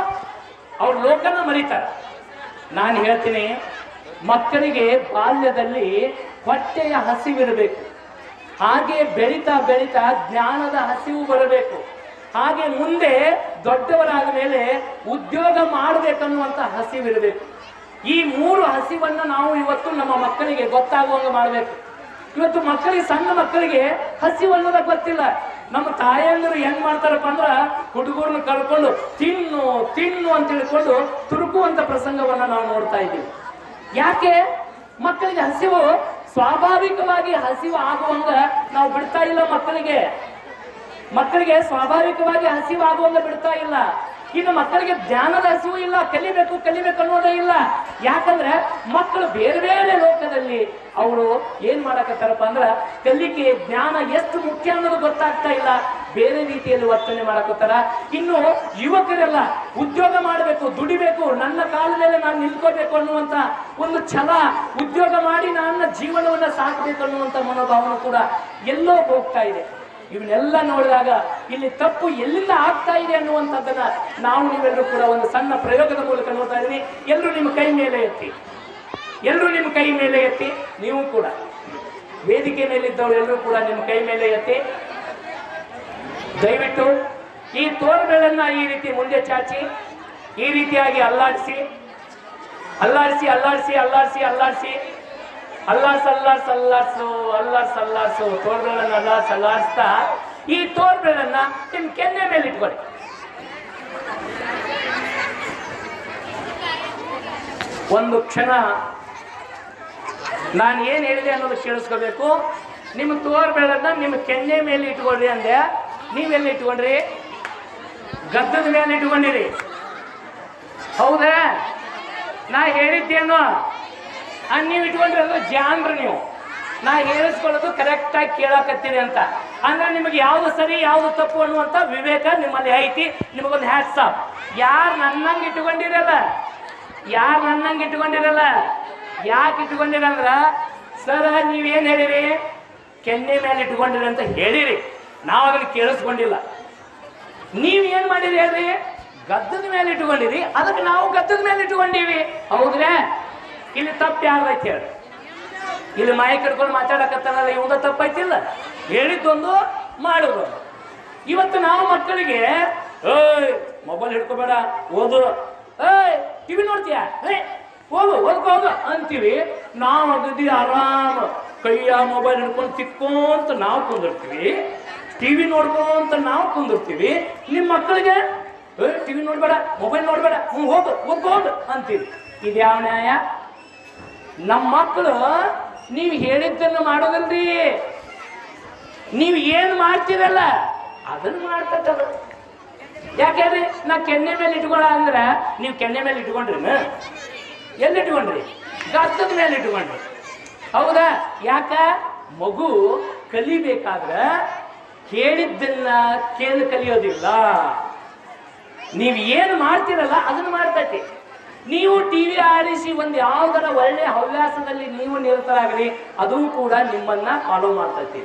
ಅವ್ರ ಲೋಕನ ಮರಿತಾರೆ. ನಾನು ಹೇಳ್ತೀನಿ, ಮಕ್ಕಳಿಗೆ ಬಾಲ್ಯದಲ್ಲಿ ಹೊಟ್ಟೆಯ ಹಸಿವಿರಬೇಕು. ಹಾಗೆ ಬೆಳೀತಾ ಬೆಳೀತಾ ಜ್ಞಾನದ ಹಸಿವು ಬರಬೇಕು. ಹಾಗೆ ಮುಂದೆ ದೊಡ್ಡವರಾದ ಮೇಲೆ ಉದ್ಯೋಗ ಮಾಡಬೇಕನ್ನುವಂಥ ಹಸಿವಿರಬೇಕು. ಈ ಮೂರು ಹಸಿವನ್ನು ನಾವು ಇವತ್ತು ನಮ್ಮ ಮಕ್ಕಳಿಗೆ ಗೊತ್ತಾಗುವಂಗೆ ಮಾಡಬೇಕು. ಇವತ್ತು ಮಕ್ಕಳಿಗೆ, ಸಣ್ಣ ಮಕ್ಕಳಿಗೆ ಹಸಿವು ಅನ್ನೋದ ಗೊತ್ತಿಲ್ಲ. ನಮ್ಮ ತಾಯಂದಿರು ಹೆಂಗ್ ಮಾಡ್ತಾರಪ್ಪ ಅಂದ್ರ ಹುಡುಗರನ್ನ ಕರ್ಕೊಂಡು ತಿನ್ನು ತಿನ್ನು ಅಂತ ಹೇಳ್ಕೊಂಡು ತುರುಕುವಂತ ಪ್ರಸಂಗವನ್ನ ನಾವು ನೋಡ್ತಾ ಇದ್ದೀವಿ. ಯಾಕೆ? ಮಕ್ಕಳಿಗೆ ಹಸಿವು ಸ್ವಾಭಾವಿಕವಾಗಿ ಹಸಿವು ಆಗುವಂಗ ನಾವು ಬಿಡ್ತಾ ಇಲ್ಲ ಮಕ್ಕಳಿಗೆ. ಮಕ್ಕಳಿಗೆ ಸ್ವಾಭಾವಿಕವಾಗಿ ಹಸಿವು ಆಗುವಂಗ ಬಿಡ್ತಾ ಇಲ್ಲ. ಇನ್ನು ಮಕ್ಕಳಿಗೆ ಜ್ಞಾನದ ಹಸಿವು ಇಲ್ಲ, ಕಲಿಬೇಕು ಕಲಿಬೇಕು ಅನ್ನೋದೇ ಇಲ್ಲ. ಯಾಕಂದ್ರೆ ಮಕ್ಕಳು ಬೇರೆ ಬೇರೆ ಲೋಕದಲ್ಲಿ ಅವರು ಏನ್ ಮಾಡಕತ್ತಾರಪ್ಪ ಅಂದ್ರೆ ಕಲಿಕೆ, ಜ್ಞಾನ ಎಷ್ಟು ಮುಖ್ಯ ಅನ್ನೋದು ಗೊತ್ತಾಗ್ತಾ ಇಲ್ಲ. ಬೇರೆ ರೀತಿಯಲ್ಲಿ ವರ್ತನೆ ಮಾಡಕೋತಾರ ಇನ್ನು ಯುವಕರೆಲ್ಲ ಉದ್ಯೋಗ ಮಾಡಬೇಕು, ದುಡಿಬೇಕು, ನನ್ನ ಕಾಲ ಮೇಲೆ ನಾನು ನಿಂತ್ಕೋಬೇಕು ಅನ್ನುವಂತ ಒಂದು ಛಲ, ಉದ್ಯೋಗ ಮಾಡಿ ನನ್ನ ಜೀವನವನ್ನ ಸಾಕಬೇಕು ಅನ್ನುವಂತ ಮನೋಭಾವನೆ ಕೂಡ ಎಲ್ಲೋ ಹೋಗ್ತಾ ಇದೆ. ಇವನ್ನೆಲ್ಲ ನೋಡಿದಾಗ ಇಲ್ಲಿ ತಪ್ಪು ಎಲ್ಲಿಂದ ಆಗ್ತಾ ಇದೆ ಅನ್ನುವಂಥದ್ದನ್ನ ನಾವು ನೀವೆಲ್ಲರೂ ಕೂಡ ಒಂದು ಸಣ್ಣ ಪ್ರಯೋಗದ ಮೂಲಕ ನೋಡ್ತಾ ಇದ್ದೀವಿ ಎಲ್ಲರೂ ನಿಮ್ಮ ಕೈ ಮೇಲೆ ಎತ್ತಿ. ಎಲ್ಲರೂ ನಿಮ್ಮ ಕೈ ಮೇಲೆ ಎತ್ತಿ. ನೀವು ಕೂಡ. ವೇದಿಕೆ ಮೇಲಿದ್ದವರು ಎಲ್ಲರೂ ಕೂಡ ನಿಮ್ಮ ಕೈ ಮೇಲೆ ಎತ್ತಿ. ದಯವಿಟ್ಟು ಈ ತೋರುಗಳನ್ನ ಈ ರೀತಿ ಮುಂದೆ ಚಾಚಿ, ಈ ರೀತಿಯಾಗಿ ಅಲ್ಲಾಡಿಸಿ. ಅಲ್ಲಾಡಿಸಿ ಅಲ್ಲಾಡಿಸಿ ಅಲ್ಲಾಡಿಸಿ ಅಲ್ಲಾಡಿಸಿ. ಅಲ್ಲಾಡ್ಸ್ ಸಲ್ಲಾ ಸಲ್ಲಾಸು, ಅಲ್ಲ ಸಲ್ಲಾಸು, ತೋರ್ಗಳನ್ನು ಅಲ್ಲಾಡಿಸ್ತಾ ಈ ತೋರ್ಬೆಳನ್ನ ನಿಮ್ ಕೆನ್ನೆ ಮೇಲೆ ಇಟ್ಕೊಳ್ಳಿ. ಒಂದು ಕ್ಷಣ ನಾನು ಏನು ಹೇಳಿದೆ ಅನ್ನೋದು ಕೇಳಿಸ್ಕೋಬೇಕು. ನಿಮ್ಮ ತೋರ್ಬೆಳನ್ನ ನಿಮ್ಮ ಕೆನ್ನೆ ಮೇಲೆ ಇಟ್ಕೊಳ್ರಿ ಅಂದೆ. ನೀವೆಲ್ಲಿ ಇಟ್ಕೊಂಡ್ರಿ? ಗದ್ದದ ಮೇಲೆ ಇಟ್ಕೊಂಡಿರಿ. ಹೌದಾ? ನಾ ಹೇಳಿದ್ದೇನು? ಆ, ನೀವು ಇಟ್ಕೊಂಡ್ರೆ ಜಾನ್ರ ನೀವು. ನಾ ಹೇಳಿಸ್ಕೊಳ್ಳೋದು ಕರೆಕ್ಟಾಗಿ ಕೇಳಕತ್ತೀರಿ ಅಂತ. ಅಂದ್ರೆ ನಿಮಗೆ ಯಾವುದು ಸರಿ ಯಾವುದು ತಪ್ಪು ಅನ್ನುವಂಥ ವಿವೇಕ ನಿಮ್ಮಲ್ಲಿ ಐತಿ. ನಿಮಗೊಂದು ಆಫ್ ಯಾರು ನನ್ನಂಗೆ ಇಟ್ಕೊಂಡಿರಲ್ಲ? ಯಾರು ನನ್ನಂಗೆ ಇಟ್ಕೊಂಡಿರಲ್ಲ? ಯಾಕೆ ಇಟ್ಕೊಂಡಿರಂದ್ರ ಸರ್ ನೀವೇನು ಹೇಳಿರಿ? ಕೆನ್ನೆ ಮೇಲೆ ಇಟ್ಕೊಂಡಿರಿ ಅಂತ ಹೇಳಿರಿ. ನಾವು ಅದನ್ನು ಕೇಳಿಸ್ಕೊಂಡಿಲ್ಲ. ನೀವ್ ಏನ್ ಮಾಡಿರಿ ಹೇಳ್ರಿ? ಗದ್ದದ ಮೇಲೆ ಇಟ್ಕೊಂಡಿರಿ. ಅದಕ್ಕೆ ನಾವು ಗದ್ದದ ಮೇಲೆ ಇಟ್ಕೊಂಡೀವಿ. ಹೌದ್ರೇ? ಇಲ್ಲಿ ತಪ್ಪು ಯಾರ್ದೈತಿ ಹೇಳಿ? ಇಲ್ಲಿ ಮಾಯಿ ಕಡ್ಕೊಂಡು ಮಾತಾಡಕತ್ತಾನಲ್ಲ ಇವಂದ ತಪ್ಪೈತಿಲ್ಲ. ಹೇಳಿದ್ದೊಂದು ಮಾಡೋದು ಇವತ್ತು ನಾವು ಮಕ್ಕಳಿಗೆ, ಏಯ್ ಮೊಬೈಲ್ ಹಿಡ್ಕೋಬೇಡ, ಓದು. ಏಯ್ ಟಿವಿ ನೋಡ್ತೀಯ? ಏ ಹೋಗು ಓದ್ಕೋ ಹೋಗು ಅಂತೀವಿ. ನಾವು ಅಗದಿ ಆರಾಮ. ಕೈಯ ಮೊಬೈಲ್ ಹಿಡ್ಕೊಂಡು ತಿಕ್ಕೊಂತ ನಾವು ಕುಂದಿರ್ತೀವಿ. ಟಿವಿ ನೋಡ್ಕೊಂತ ನಾವು ಕುಂದಿರ್ತೀವಿ. ನಿಮ್ಮ ಮಕ್ಕಳಿಗೆ, ಏಯ್ ಟಿವಿ ನೋಡ್ಬೇಡ ಮೊಬೈಲ್ ನೋಡ್ಬೇಡ, ಹ್ಞೂ, ಹೋಗು, ಓದ್ಕೋ ಹೋಗು ಅಂತೀವಿ. ಇದ್ಯಾವ ನ್ಯಾಯ? ನಮ್ಮ ಮಕ್ಕಳು ನೀವು ಹೇಳಿದ್ದನ್ನು ಮಾಡೋದಲ್ರಿ. ನೀವು ಏನು ಮಾಡ್ತೀರಲ್ಲ, ಅದನ್ನು ಮಾಡ್ತದ ಯಾಕೆಂದ್ರೆ ನಾ ಕೆನ್ನೆ ಮೇಲೆ ಇಟ್ಕೊಳ ಅಂದ್ರೆ ನೀವು ಕೆನ್ನೆ ಮೇಲೆ ಇಟ್ಕೊಂಡ್ರಿ ಎಲ್ಲಿ ಇಟ್ಕೊಂಡ್ರಿ? ಗತ್ತದ ಮೇಲೆ ಇಟ್ಕೊಂಡ್ರಿ. ಹೌದಾ? ಯಾಕ? ಮಗು ಕಲಿಬೇಕಾದ್ರೆ ಕೇಳಿದ್ದನ್ನ ಕೇಳಿ ಕಲಿಯೋದಿಲ್ಲ. ನೀವು ಏನು ಮಾಡ್ತೀರಲ್ಲ, ಅದನ್ನು ಮಾಡ್ತೈತಿ. ನೀವು ಟಿವಿ ಆರಿಸಿ ಒಂದು ಯಾವುದರ ಒಳ್ಳೆ ಹವ್ಯಾಸದಲ್ಲಿ ನೀವು ನಿರತರಾಗಲಿ ಅದು ಕೂಡ ನಿಮ್ಮನ್ನ ಫಾಲೋ ಮಾಡ್ತೈತಿ.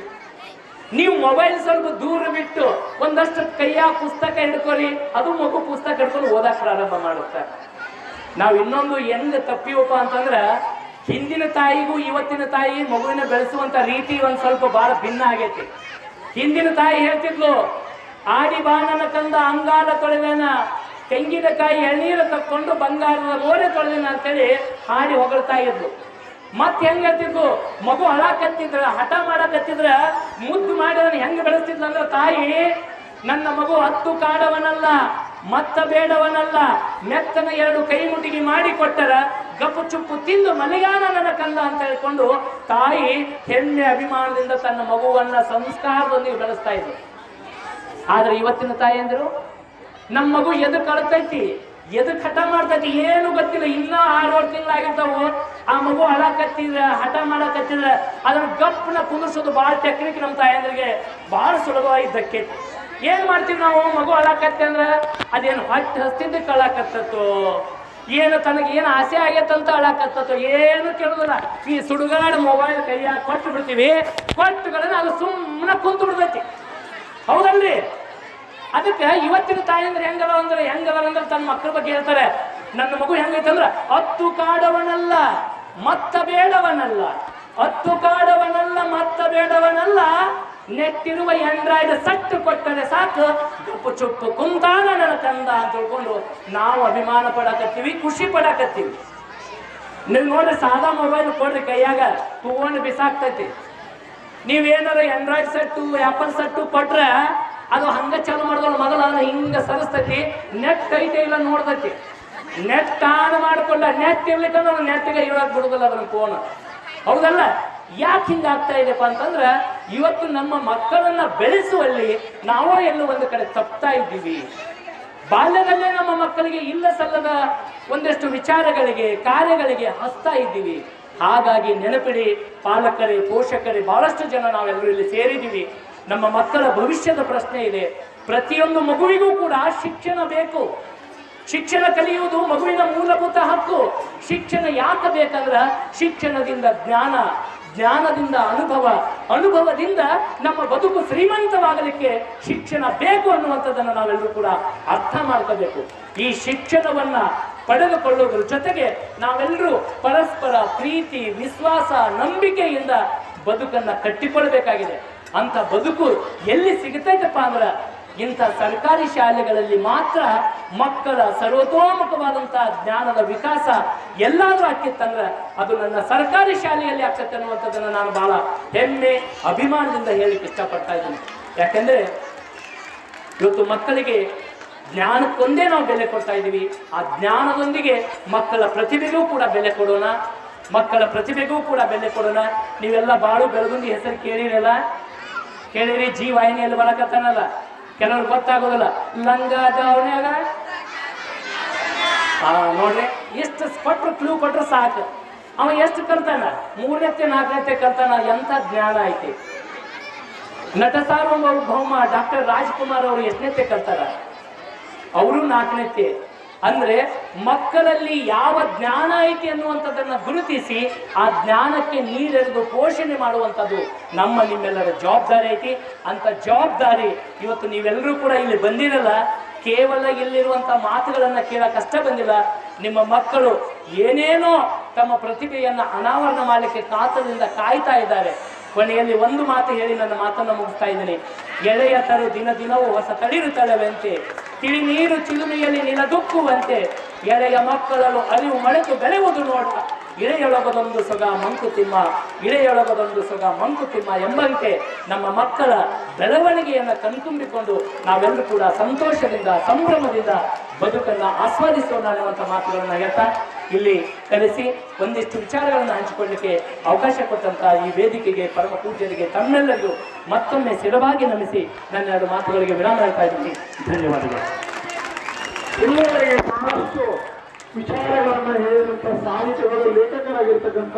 ನೀವು ಮೊಬೈಲ್ ಸ್ವಲ್ಪ ದೂರ ಬಿಟ್ಟು ಒಂದಷ್ಟು ಕೈಯ ಪುಸ್ತಕ ಹಿಡ್ಕೊರಿ, ಅದು ಮಗು ಪುಸ್ತಕ ಹಿಡ್ಕೊಂಡು ಓದಕ್ ಪ್ರಾರಂಭ ಮಾಡುತ್ತೆ. ನಾವು ಇನ್ನೊಂದು ಹೆಂಗ್ ತಪ್ಪಿವಪ್ಪ ಅಂತಂದ್ರೆ, ಹಿಂದಿನ ತಾಯಿಗೂ ಇವತ್ತಿನ ತಾಯಿ ಮಗುವಿನ ಬೆಳೆಸುವಂತ ರೀತಿ ಒಂದು ಸ್ವಲ್ಪ ಬಹಳ ಭಿನ್ನ ಆಗೈತಿ. ಹಿಂದಿನ ತಾಯಿ ಹೇಳ್ತಿದ್ಲು, ಆಡಿ ಬಾಣನ ಕಂದ ಅಂಗಾಲ ತೊಳೆದನ ತೆಂಗಿನಕಾಯಿ, ಎಳ್ನೀರು ತಕ್ಕೊಂಡು ಬಂಗಾರದ ಮೋರೆ ತೊಳೆದಿನ ಅಂತೇಳಿ ಹಾಡಿ ಹೊಗಳ್ತಾ ಇದ್ಲು. ಮತ್ತೆ ಹೆಂಗ್ ಮಗು ಹಳಾಕತ್ತಿದ್ರ ಹಠ ಮಾಡಕತ್ತಿದ್ರ ಮುದ್ದು ಮಾಡಿ ಹೆಂಗ್ ಬೆಳೆಸ್ತಿದ್ಲು ಅಂದ್ರೆ ತಾಯಿ, ನನ್ನ ಮಗು ಹತ್ತು ಕಾಡವನಲ್ಲ, ಮತ್ತ ಬೇಡವನಲ್ಲ, ಮೆತ್ತನ ಎರಡು ಕೈ ಮುಟ್ಟಿಗೆ ಮಾಡಿ ಕೊಟ್ಟರ ಗಪ್ಪು ಚುಪ್ಪು ತಿಂದು ಮಲಯಾನ ನನ್ನ ಕಂದ ಅಂತ ಹೇಳ್ಕೊಂಡು ತಾಯಿ ಹೆಮ್ಮೆ ಅಭಿಮಾನದಿಂದ ತನ್ನ ಮಗುವನ್ನ ಸಂಸ್ಕಾರದೊಂದಿಗೆ ಬೆಳೆಸ್ತಾ ಇದ್ರು ಆದ್ರೆ ಇವತ್ತಿನ ತಾಯಿ ಅಂದ್ರು ನಮ್ಮ ಮಗು ಎದಕ್ ಕಳ್ತೈತಿ ಎದಕ್ ಹಠ ಮಾಡ್ತೈತಿ, ಏನು ಗೊತ್ತಿಲ್ಲ, ಇನ್ನ ಆರೇಳು ತಿಂಗಳಾಗಿರ್ತಾವು, ಆ ಮಗು ಹಳಕತ್ತಿದ್ರ ಹಠ ಮಾಡಕತ್ತಿದ್ರ ಅದನ್ನ ಗಪ್ಪನ ಕುಂದಿಸೋದು ಬಹಳ ಟೆಕ್ನಿಕ್ ನಮ್ಮ ತಾಯಂದ್ರಿಗೆ ಬಹಳ ಸುಲಭವಾಗಿ ದಕ್ಕೈತಿ ಏನ್ ಮಾಡ್ತೀವಿ ನಾವು, ಮಗು ಅಳಕತ್ತೆ ಅಂದ್ರ, ಅದೇನು ಹೊಟ್ಟೆ ಹಸ್ತಿದ್ದಕ್ಕೆ ಅಳಕತ್ತೋ ಏನು ತನಗೆ ಏನು ಆಸೆ ಆಗೈತಂತ ಅಳಕತ್ತೋ ಏನು ಕೇಳೋದಿಲ್ಲ. ಈ ಸುಡುಗಾಡ ಮೊಬೈಲ್ ಕೈಯಾಗ ಕೊಟ್ಟು ಬಿಡ್ತೀವಿ ಕೊಟ್ಟುಗಳನ್ನ ಅದು ಸುಮ್ಮನೆ ಕುಂತು ಬಿಡ್ತೈತಿ. ಹೌದಲ್ರಿ? ಅದಕ್ಕೆ ಇವತ್ತಿನ ತಾಯಂದ್ರೆ ಹೆಂಗದ ಅಂದ್ರೆ ಹೆಂಗದ ಅಂದ್ರೆ ತನ್ನ ಮಕ್ಕಳ ಬಗ್ಗೆ ಹೇಳ್ತಾರೆ. ನನ್ನ ಮಗು ಹೆಂಗೈತಂದ್ರೆ ಹತ್ತು ಕಾಡವನಲ್ಲ, ಮತ್ತ ಬೇಡವನಲ್ಲ. ಹತ್ತು ಕಾಡವನಲ್ಲ, ಮತ್ತ ಬೇಡವನಲ್ಲ. ನೆಟ್ಟಿರುವ ಎಂಡ್ರಾಯ್ಡ್ ಸಟ್ಟು ಕೊಟ್ಟರೆ ಸಾಕು. ಗಪ್ಪು ಚುಪ್ಪು ಕುಂತಾನ ನನ್ನ ತಂದ ಅಂತ ತಿಳ್ಕೊಂಡು ನಾವು ಅಭಿಮಾನ ಪಡಕತ್ತೀವಿ, ಖುಷಿ ಪಡಕತ್ತೀವಿ. ನೀವು ನೋಡ್ರಿ ಸಾದಾ ಮೊಬೈಲ್ ಕೊಡ್ರಿ ಕೈಯಾಗ ತಗೊಂಡು ಬಿಸಾಕ್ತೈತಿ. ನೀವೇನಾರ ಎಂಡ್ರಾಯ್ಡ್ ಸೆಟ್ಟು ಆಪಲ್ ಸೆಟ್ಟು ಕೊಟ್ರೆ ಅದು ಹಂಗ ಚಾಲು ಮಾಡಿದಳು ಮೊದಲ ಹಿಂಗ ಸರಿಸ್ತೈತಿ ನೆಟ್ ಐತೆ ಇಲ್ಲ ನೋಡ್ದತಿ ನೆಟ್ ಆನ್ ಮಾಡ್ಕೊಂಡ ನೆಟ್ ಇರ್ಲಿಕ್ಕಂದ್ರೆ ನೆಟ್ ನೆಟ್ಗೆ ಇರೋಕ್ ಬಿಡುದಿಲ್ಲ ಅದನ್ನ ಫೋನ್ ಹೌದಲ್ಲ? ಯಾಕೆ ಹಿಂಗ ಆಗ್ತಾ ಇದೆಪ್ಪ ಅಂತಂದ್ರೆ, ಇವತ್ತು ನಮ್ಮ ಮಕ್ಕಳನ್ನ ಬೆಳೆಸುವಲ್ಲಿ ನಾವು ಎಲ್ಲೋ ಒಂದು ಕಡೆ ತಪ್ತಾ ಇದ್ದೀವಿ. ಬಾಲ್ಯದಲ್ಲೇ ನಮ್ಮ ಮಕ್ಕಳಿಗೆ ಇಲ್ಲ ಸಲ್ಲದ ಒಂದಷ್ಟು ವಿಚಾರಗಳಿಗೆ, ಕಾರ್ಯಗಳಿಗೆ ಹಸ್ತಾ ಇದ್ದೀವಿ. ಹಾಗಾಗಿ ನೆನಪಿಡಿ, ಪಾಲಕರೇ, ಪೋಷಕರೇ, ಬಹಳಷ್ಟು ಜನ ನಾವೆಲ್ಲರೂ ಇಲ್ಲಿ ಸೇರಿದ್ದೀವಿ. ನಮ್ಮ ಮಕ್ಕಳ ಭವಿಷ್ಯದ ಪ್ರಶ್ನೆ ಇದೆ. ಪ್ರತಿಯೊಂದು ಮಗುವಿಗೂ ಕೂಡ ಶಿಕ್ಷಣ ಬೇಕು. ಶಿಕ್ಷಣ ಕಲಿಯುವುದು ಮಗುವಿನ ಮೂಲಭೂತ ಹಕ್ಕು. ಶಿಕ್ಷಣ ಯಾಕೆ ಬೇಕಂದ್ರ ಶಿಕ್ಷಣದಿಂದ ಜ್ಞಾನ, ಜ್ಞಾನದಿಂದ ಅನುಭವ, ಅನುಭವದಿಂದ ನಮ್ಮ ಬದುಕು ಶ್ರೀಮಂತವಾಗಲಿಕ್ಕೆ ಶಿಕ್ಷಣ ಬೇಕು ಅನ್ನುವಂಥದ್ದನ್ನು ನಾವೆಲ್ಲರೂ ಕೂಡ ಅರ್ಥ ಮಾಡ್ಕೋಬೇಕು. ಈ ಶಿಕ್ಷಣವನ್ನ ಪಡೆದುಕೊಳ್ಳುವುದರ ಜೊತೆಗೆ ನಾವೆಲ್ಲರೂ ಪರಸ್ಪರ ಪ್ರೀತಿ, ವಿಶ್ವಾಸ, ನಂಬಿಕೆಯಿಂದ ಬದುಕನ್ನ ಕಟ್ಟಿಕೊಳ್ಬೇಕಾಗಿದೆ ಅಂತ ಬದುಕು ಎಲ್ಲಿ ಸಿಗತೈತಪ್ಪ ಅಂದ್ರೆ ಇಂಥ ಸರ್ಕಾರಿ ಶಾಲೆಗಳಲ್ಲಿ ಮಾತ್ರ ಮಕ್ಕಳ ಸರ್ವತೋಮುಖವಾದಂತಹ ಜ್ಞಾನದ ವಿಕಾಸ ಎಲ್ಲಾದ್ರೂ ಆಕ್ಕಿತ್ತಂದ್ರೆ ಅದು ನನ್ನ ಸರ್ಕಾರಿ ಶಾಲೆಯಲ್ಲಿ ಆಗ್ತೈತೆ ಅನ್ನುವಂಥದ್ದನ್ನು ನಾನು ಬಹಳ ಹೆಮ್ಮೆ, ಅಭಿಮಾನದಿಂದ ಹೇಳಿಕ್ಕೆ ಇಷ್ಟಪಡ್ತಾ ಇದ್ದೀನಿ. ಯಾಕೆಂದ್ರೆ ಇವತ್ತು ಮಕ್ಕಳಿಗೆ ಜ್ಞಾನಕ್ಕೊಂದೇ ನಾವು ಬೆಲೆ ಕೊಡ್ತಾ ಇದ್ದೀವಿ. ಆ ಜ್ಞಾನದೊಂದಿಗೆ ಮಕ್ಕಳ ಪ್ರತಿಭೆಗೂ ಕೂಡ ಬೆಲೆ ಕೊಡೋಣ. ಮಕ್ಕಳ ಪ್ರತಿಭೆಗೂ ಕೂಡ ಬೆಲೆ ಕೊಡೋಣ. ನೀವೆಲ್ಲ ಬಾಳು ಬೆಳಗುಂದಿ ಹೆಸರು ಕೇಳಿರಲ್ಲ? ಕೇಳಿರಿ, ಜಿ ವಾಹಿನಿಯಲ್ಲಿ ಬರಕತ್ತಾನಲ್ಲ ಕೆಲವ್ರು ಗೊತ್ತಾಗೋದಿಲ್ಲ. ಲಂಗ ದಾವಣ್ಯಾಗ ಹಾ ನೋಡ್ರಿ ಎಷ್ಟು ಕೊಟ್ರು ಕ್ಲೂ ಕೊಟ್ರು ಸಾಕು. ಅವ ಎಷ್ಟು ಕಲ್ತಾನ? ಮೂರನೇತೆ ನಾಲ್ಕನೇತೆ ಕಲ್ತಾನ? ಎಂತ ಜ್ಞಾನ ಐತಿ? ನಟ ಸಾರ್ವಭೌಮ ಡಾಕ್ಟರ್ ರಾಜ್ಕುಮಾರ್ ಅವರು ಎಷ್ಟನೇತೆ ಕಲ್ತಾರ? ಅವರು ನಾಲ್ಕನೇತೆ ಅಂದ್ರೆ ಮಕ್ಕಳಲ್ಲಿ ಯಾವ ಜ್ಞಾನ ಐತಿ ಅನ್ನುವಂಥದ್ದನ್ನ ಗುರುತಿಸಿ ಆ ಜ್ಞಾನಕ್ಕೆ ನೀರೆರೆದು ಪೋಷಣೆ ಮಾಡುವಂಥದ್ದು ನಮ್ಮ ನಿಮ್ಮೆಲ್ಲರ ಜವಾಬ್ದಾರಿ ಐತಿ. ಅಂತ ಜವಾಬ್ದಾರಿ ಇವತ್ತು ನೀವೆಲ್ಲರೂ ಕೂಡ ಇಲ್ಲಿ ಬಂದಿರಲ್ಲ, ಕೇವಲ ಇಲ್ಲಿರುವಂಥ ಮಾತುಗಳನ್ನು ಕೇಳಕ್ಕಷ್ಟ ಬಂದಿಲ್ಲ. ನಿಮ್ಮ ಮಕ್ಕಳು ಏನೇನೋ ತಮ್ಮ ಪ್ರತಿಭೆಯನ್ನು ಅನಾವರಣ ಮಾಡಲಿಕ್ಕೆ ಕಾತದಿಂದ ಕಾಯ್ತಾ ಇದ್ದಾರೆ. ಕೊನೆಯಲ್ಲಿ ಒಂದು ಮಾತು ಹೇಳಿ ನನ್ನ ಮಾತನ್ನು ಮುಗಿಸ್ತಾ ಇದ್ದೀನಿ. ಎಳೆಯ ತರು ದಿನ ದಿನವೂ ಹೊಸ ತಳಿರು ತಳವಂತೆ ತಿಳಿ ನೀರು ಚಿಲುಮೆಯಲ್ಲಿ ನಿಲದುಕ್ಕುವಂತೆ ಎಳೆಯ ಮಕ್ಕಳಲ್ಲೂ ಅರಿವು ಮಳೆತು ಬೆಳೆಯುವುದು ನೋಡ ಇಳೆಯೊಳಗದೊಂದು ಸೊಗ ಮಂಕುತಿಮ್ಮ ಇಳೆಯೊಳಗದೊಂದು ಸೊಗ ಮಂಕುತಿಮ್ಮ ಎಂಬಂತೆ ನಮ್ಮ ಮಕ್ಕಳ ಬೆಳವಣಿಗೆಯನ್ನು ಕಣ್ತುಂಬಿಕೊಂಡು ನಾವೆಲ್ಲರೂ ಕೂಡ ಸಂತೋಷದಿಂದ, ಸಂಭ್ರಮದಿಂದ ಬದುಕನ್ನ ಆಸ್ವಾದಿಸೋಣ ಅನ್ನುವಂಥ ಮಾತುಗಳನ್ನು ಹೇಳ್ತಾ ಇಲ್ಲಿ ಕರೆಸಿ ಒಂದಿಷ್ಟು ವಿಚಾರಗಳನ್ನು ಹಂಚಿಕೊಳ್ಳಿಕ್ಕೆ ಅವಕಾಶ ಕೊಟ್ಟಂತಹ ಈ ವೇದಿಕೆಗೆ ಪರಮ ಪೂಜ್ಯರಿಗೆ ತಮ್ಮೆಲ್ಲರಿಗೂ ಮತ್ತೊಮ್ಮೆ ಸ್ಥಿರವಾಗಿ ನಮಿಸಿ ನನ್ನ ಎರಡು ಮಾತುಗಳಿಗೆ ವಿರಾಮ ಹೇಳ್ತಾ ಇದ್ದೀನಿ. ಧನ್ಯವಾದಗಳು. ವಿಚಾರಗಳನ್ನು ಹೇಳುವಂತಹ ಸಾಹಿತ್ಯಗಳು ಲೇಖಕರಾಗಿರ್ತಕ್ಕಂಥ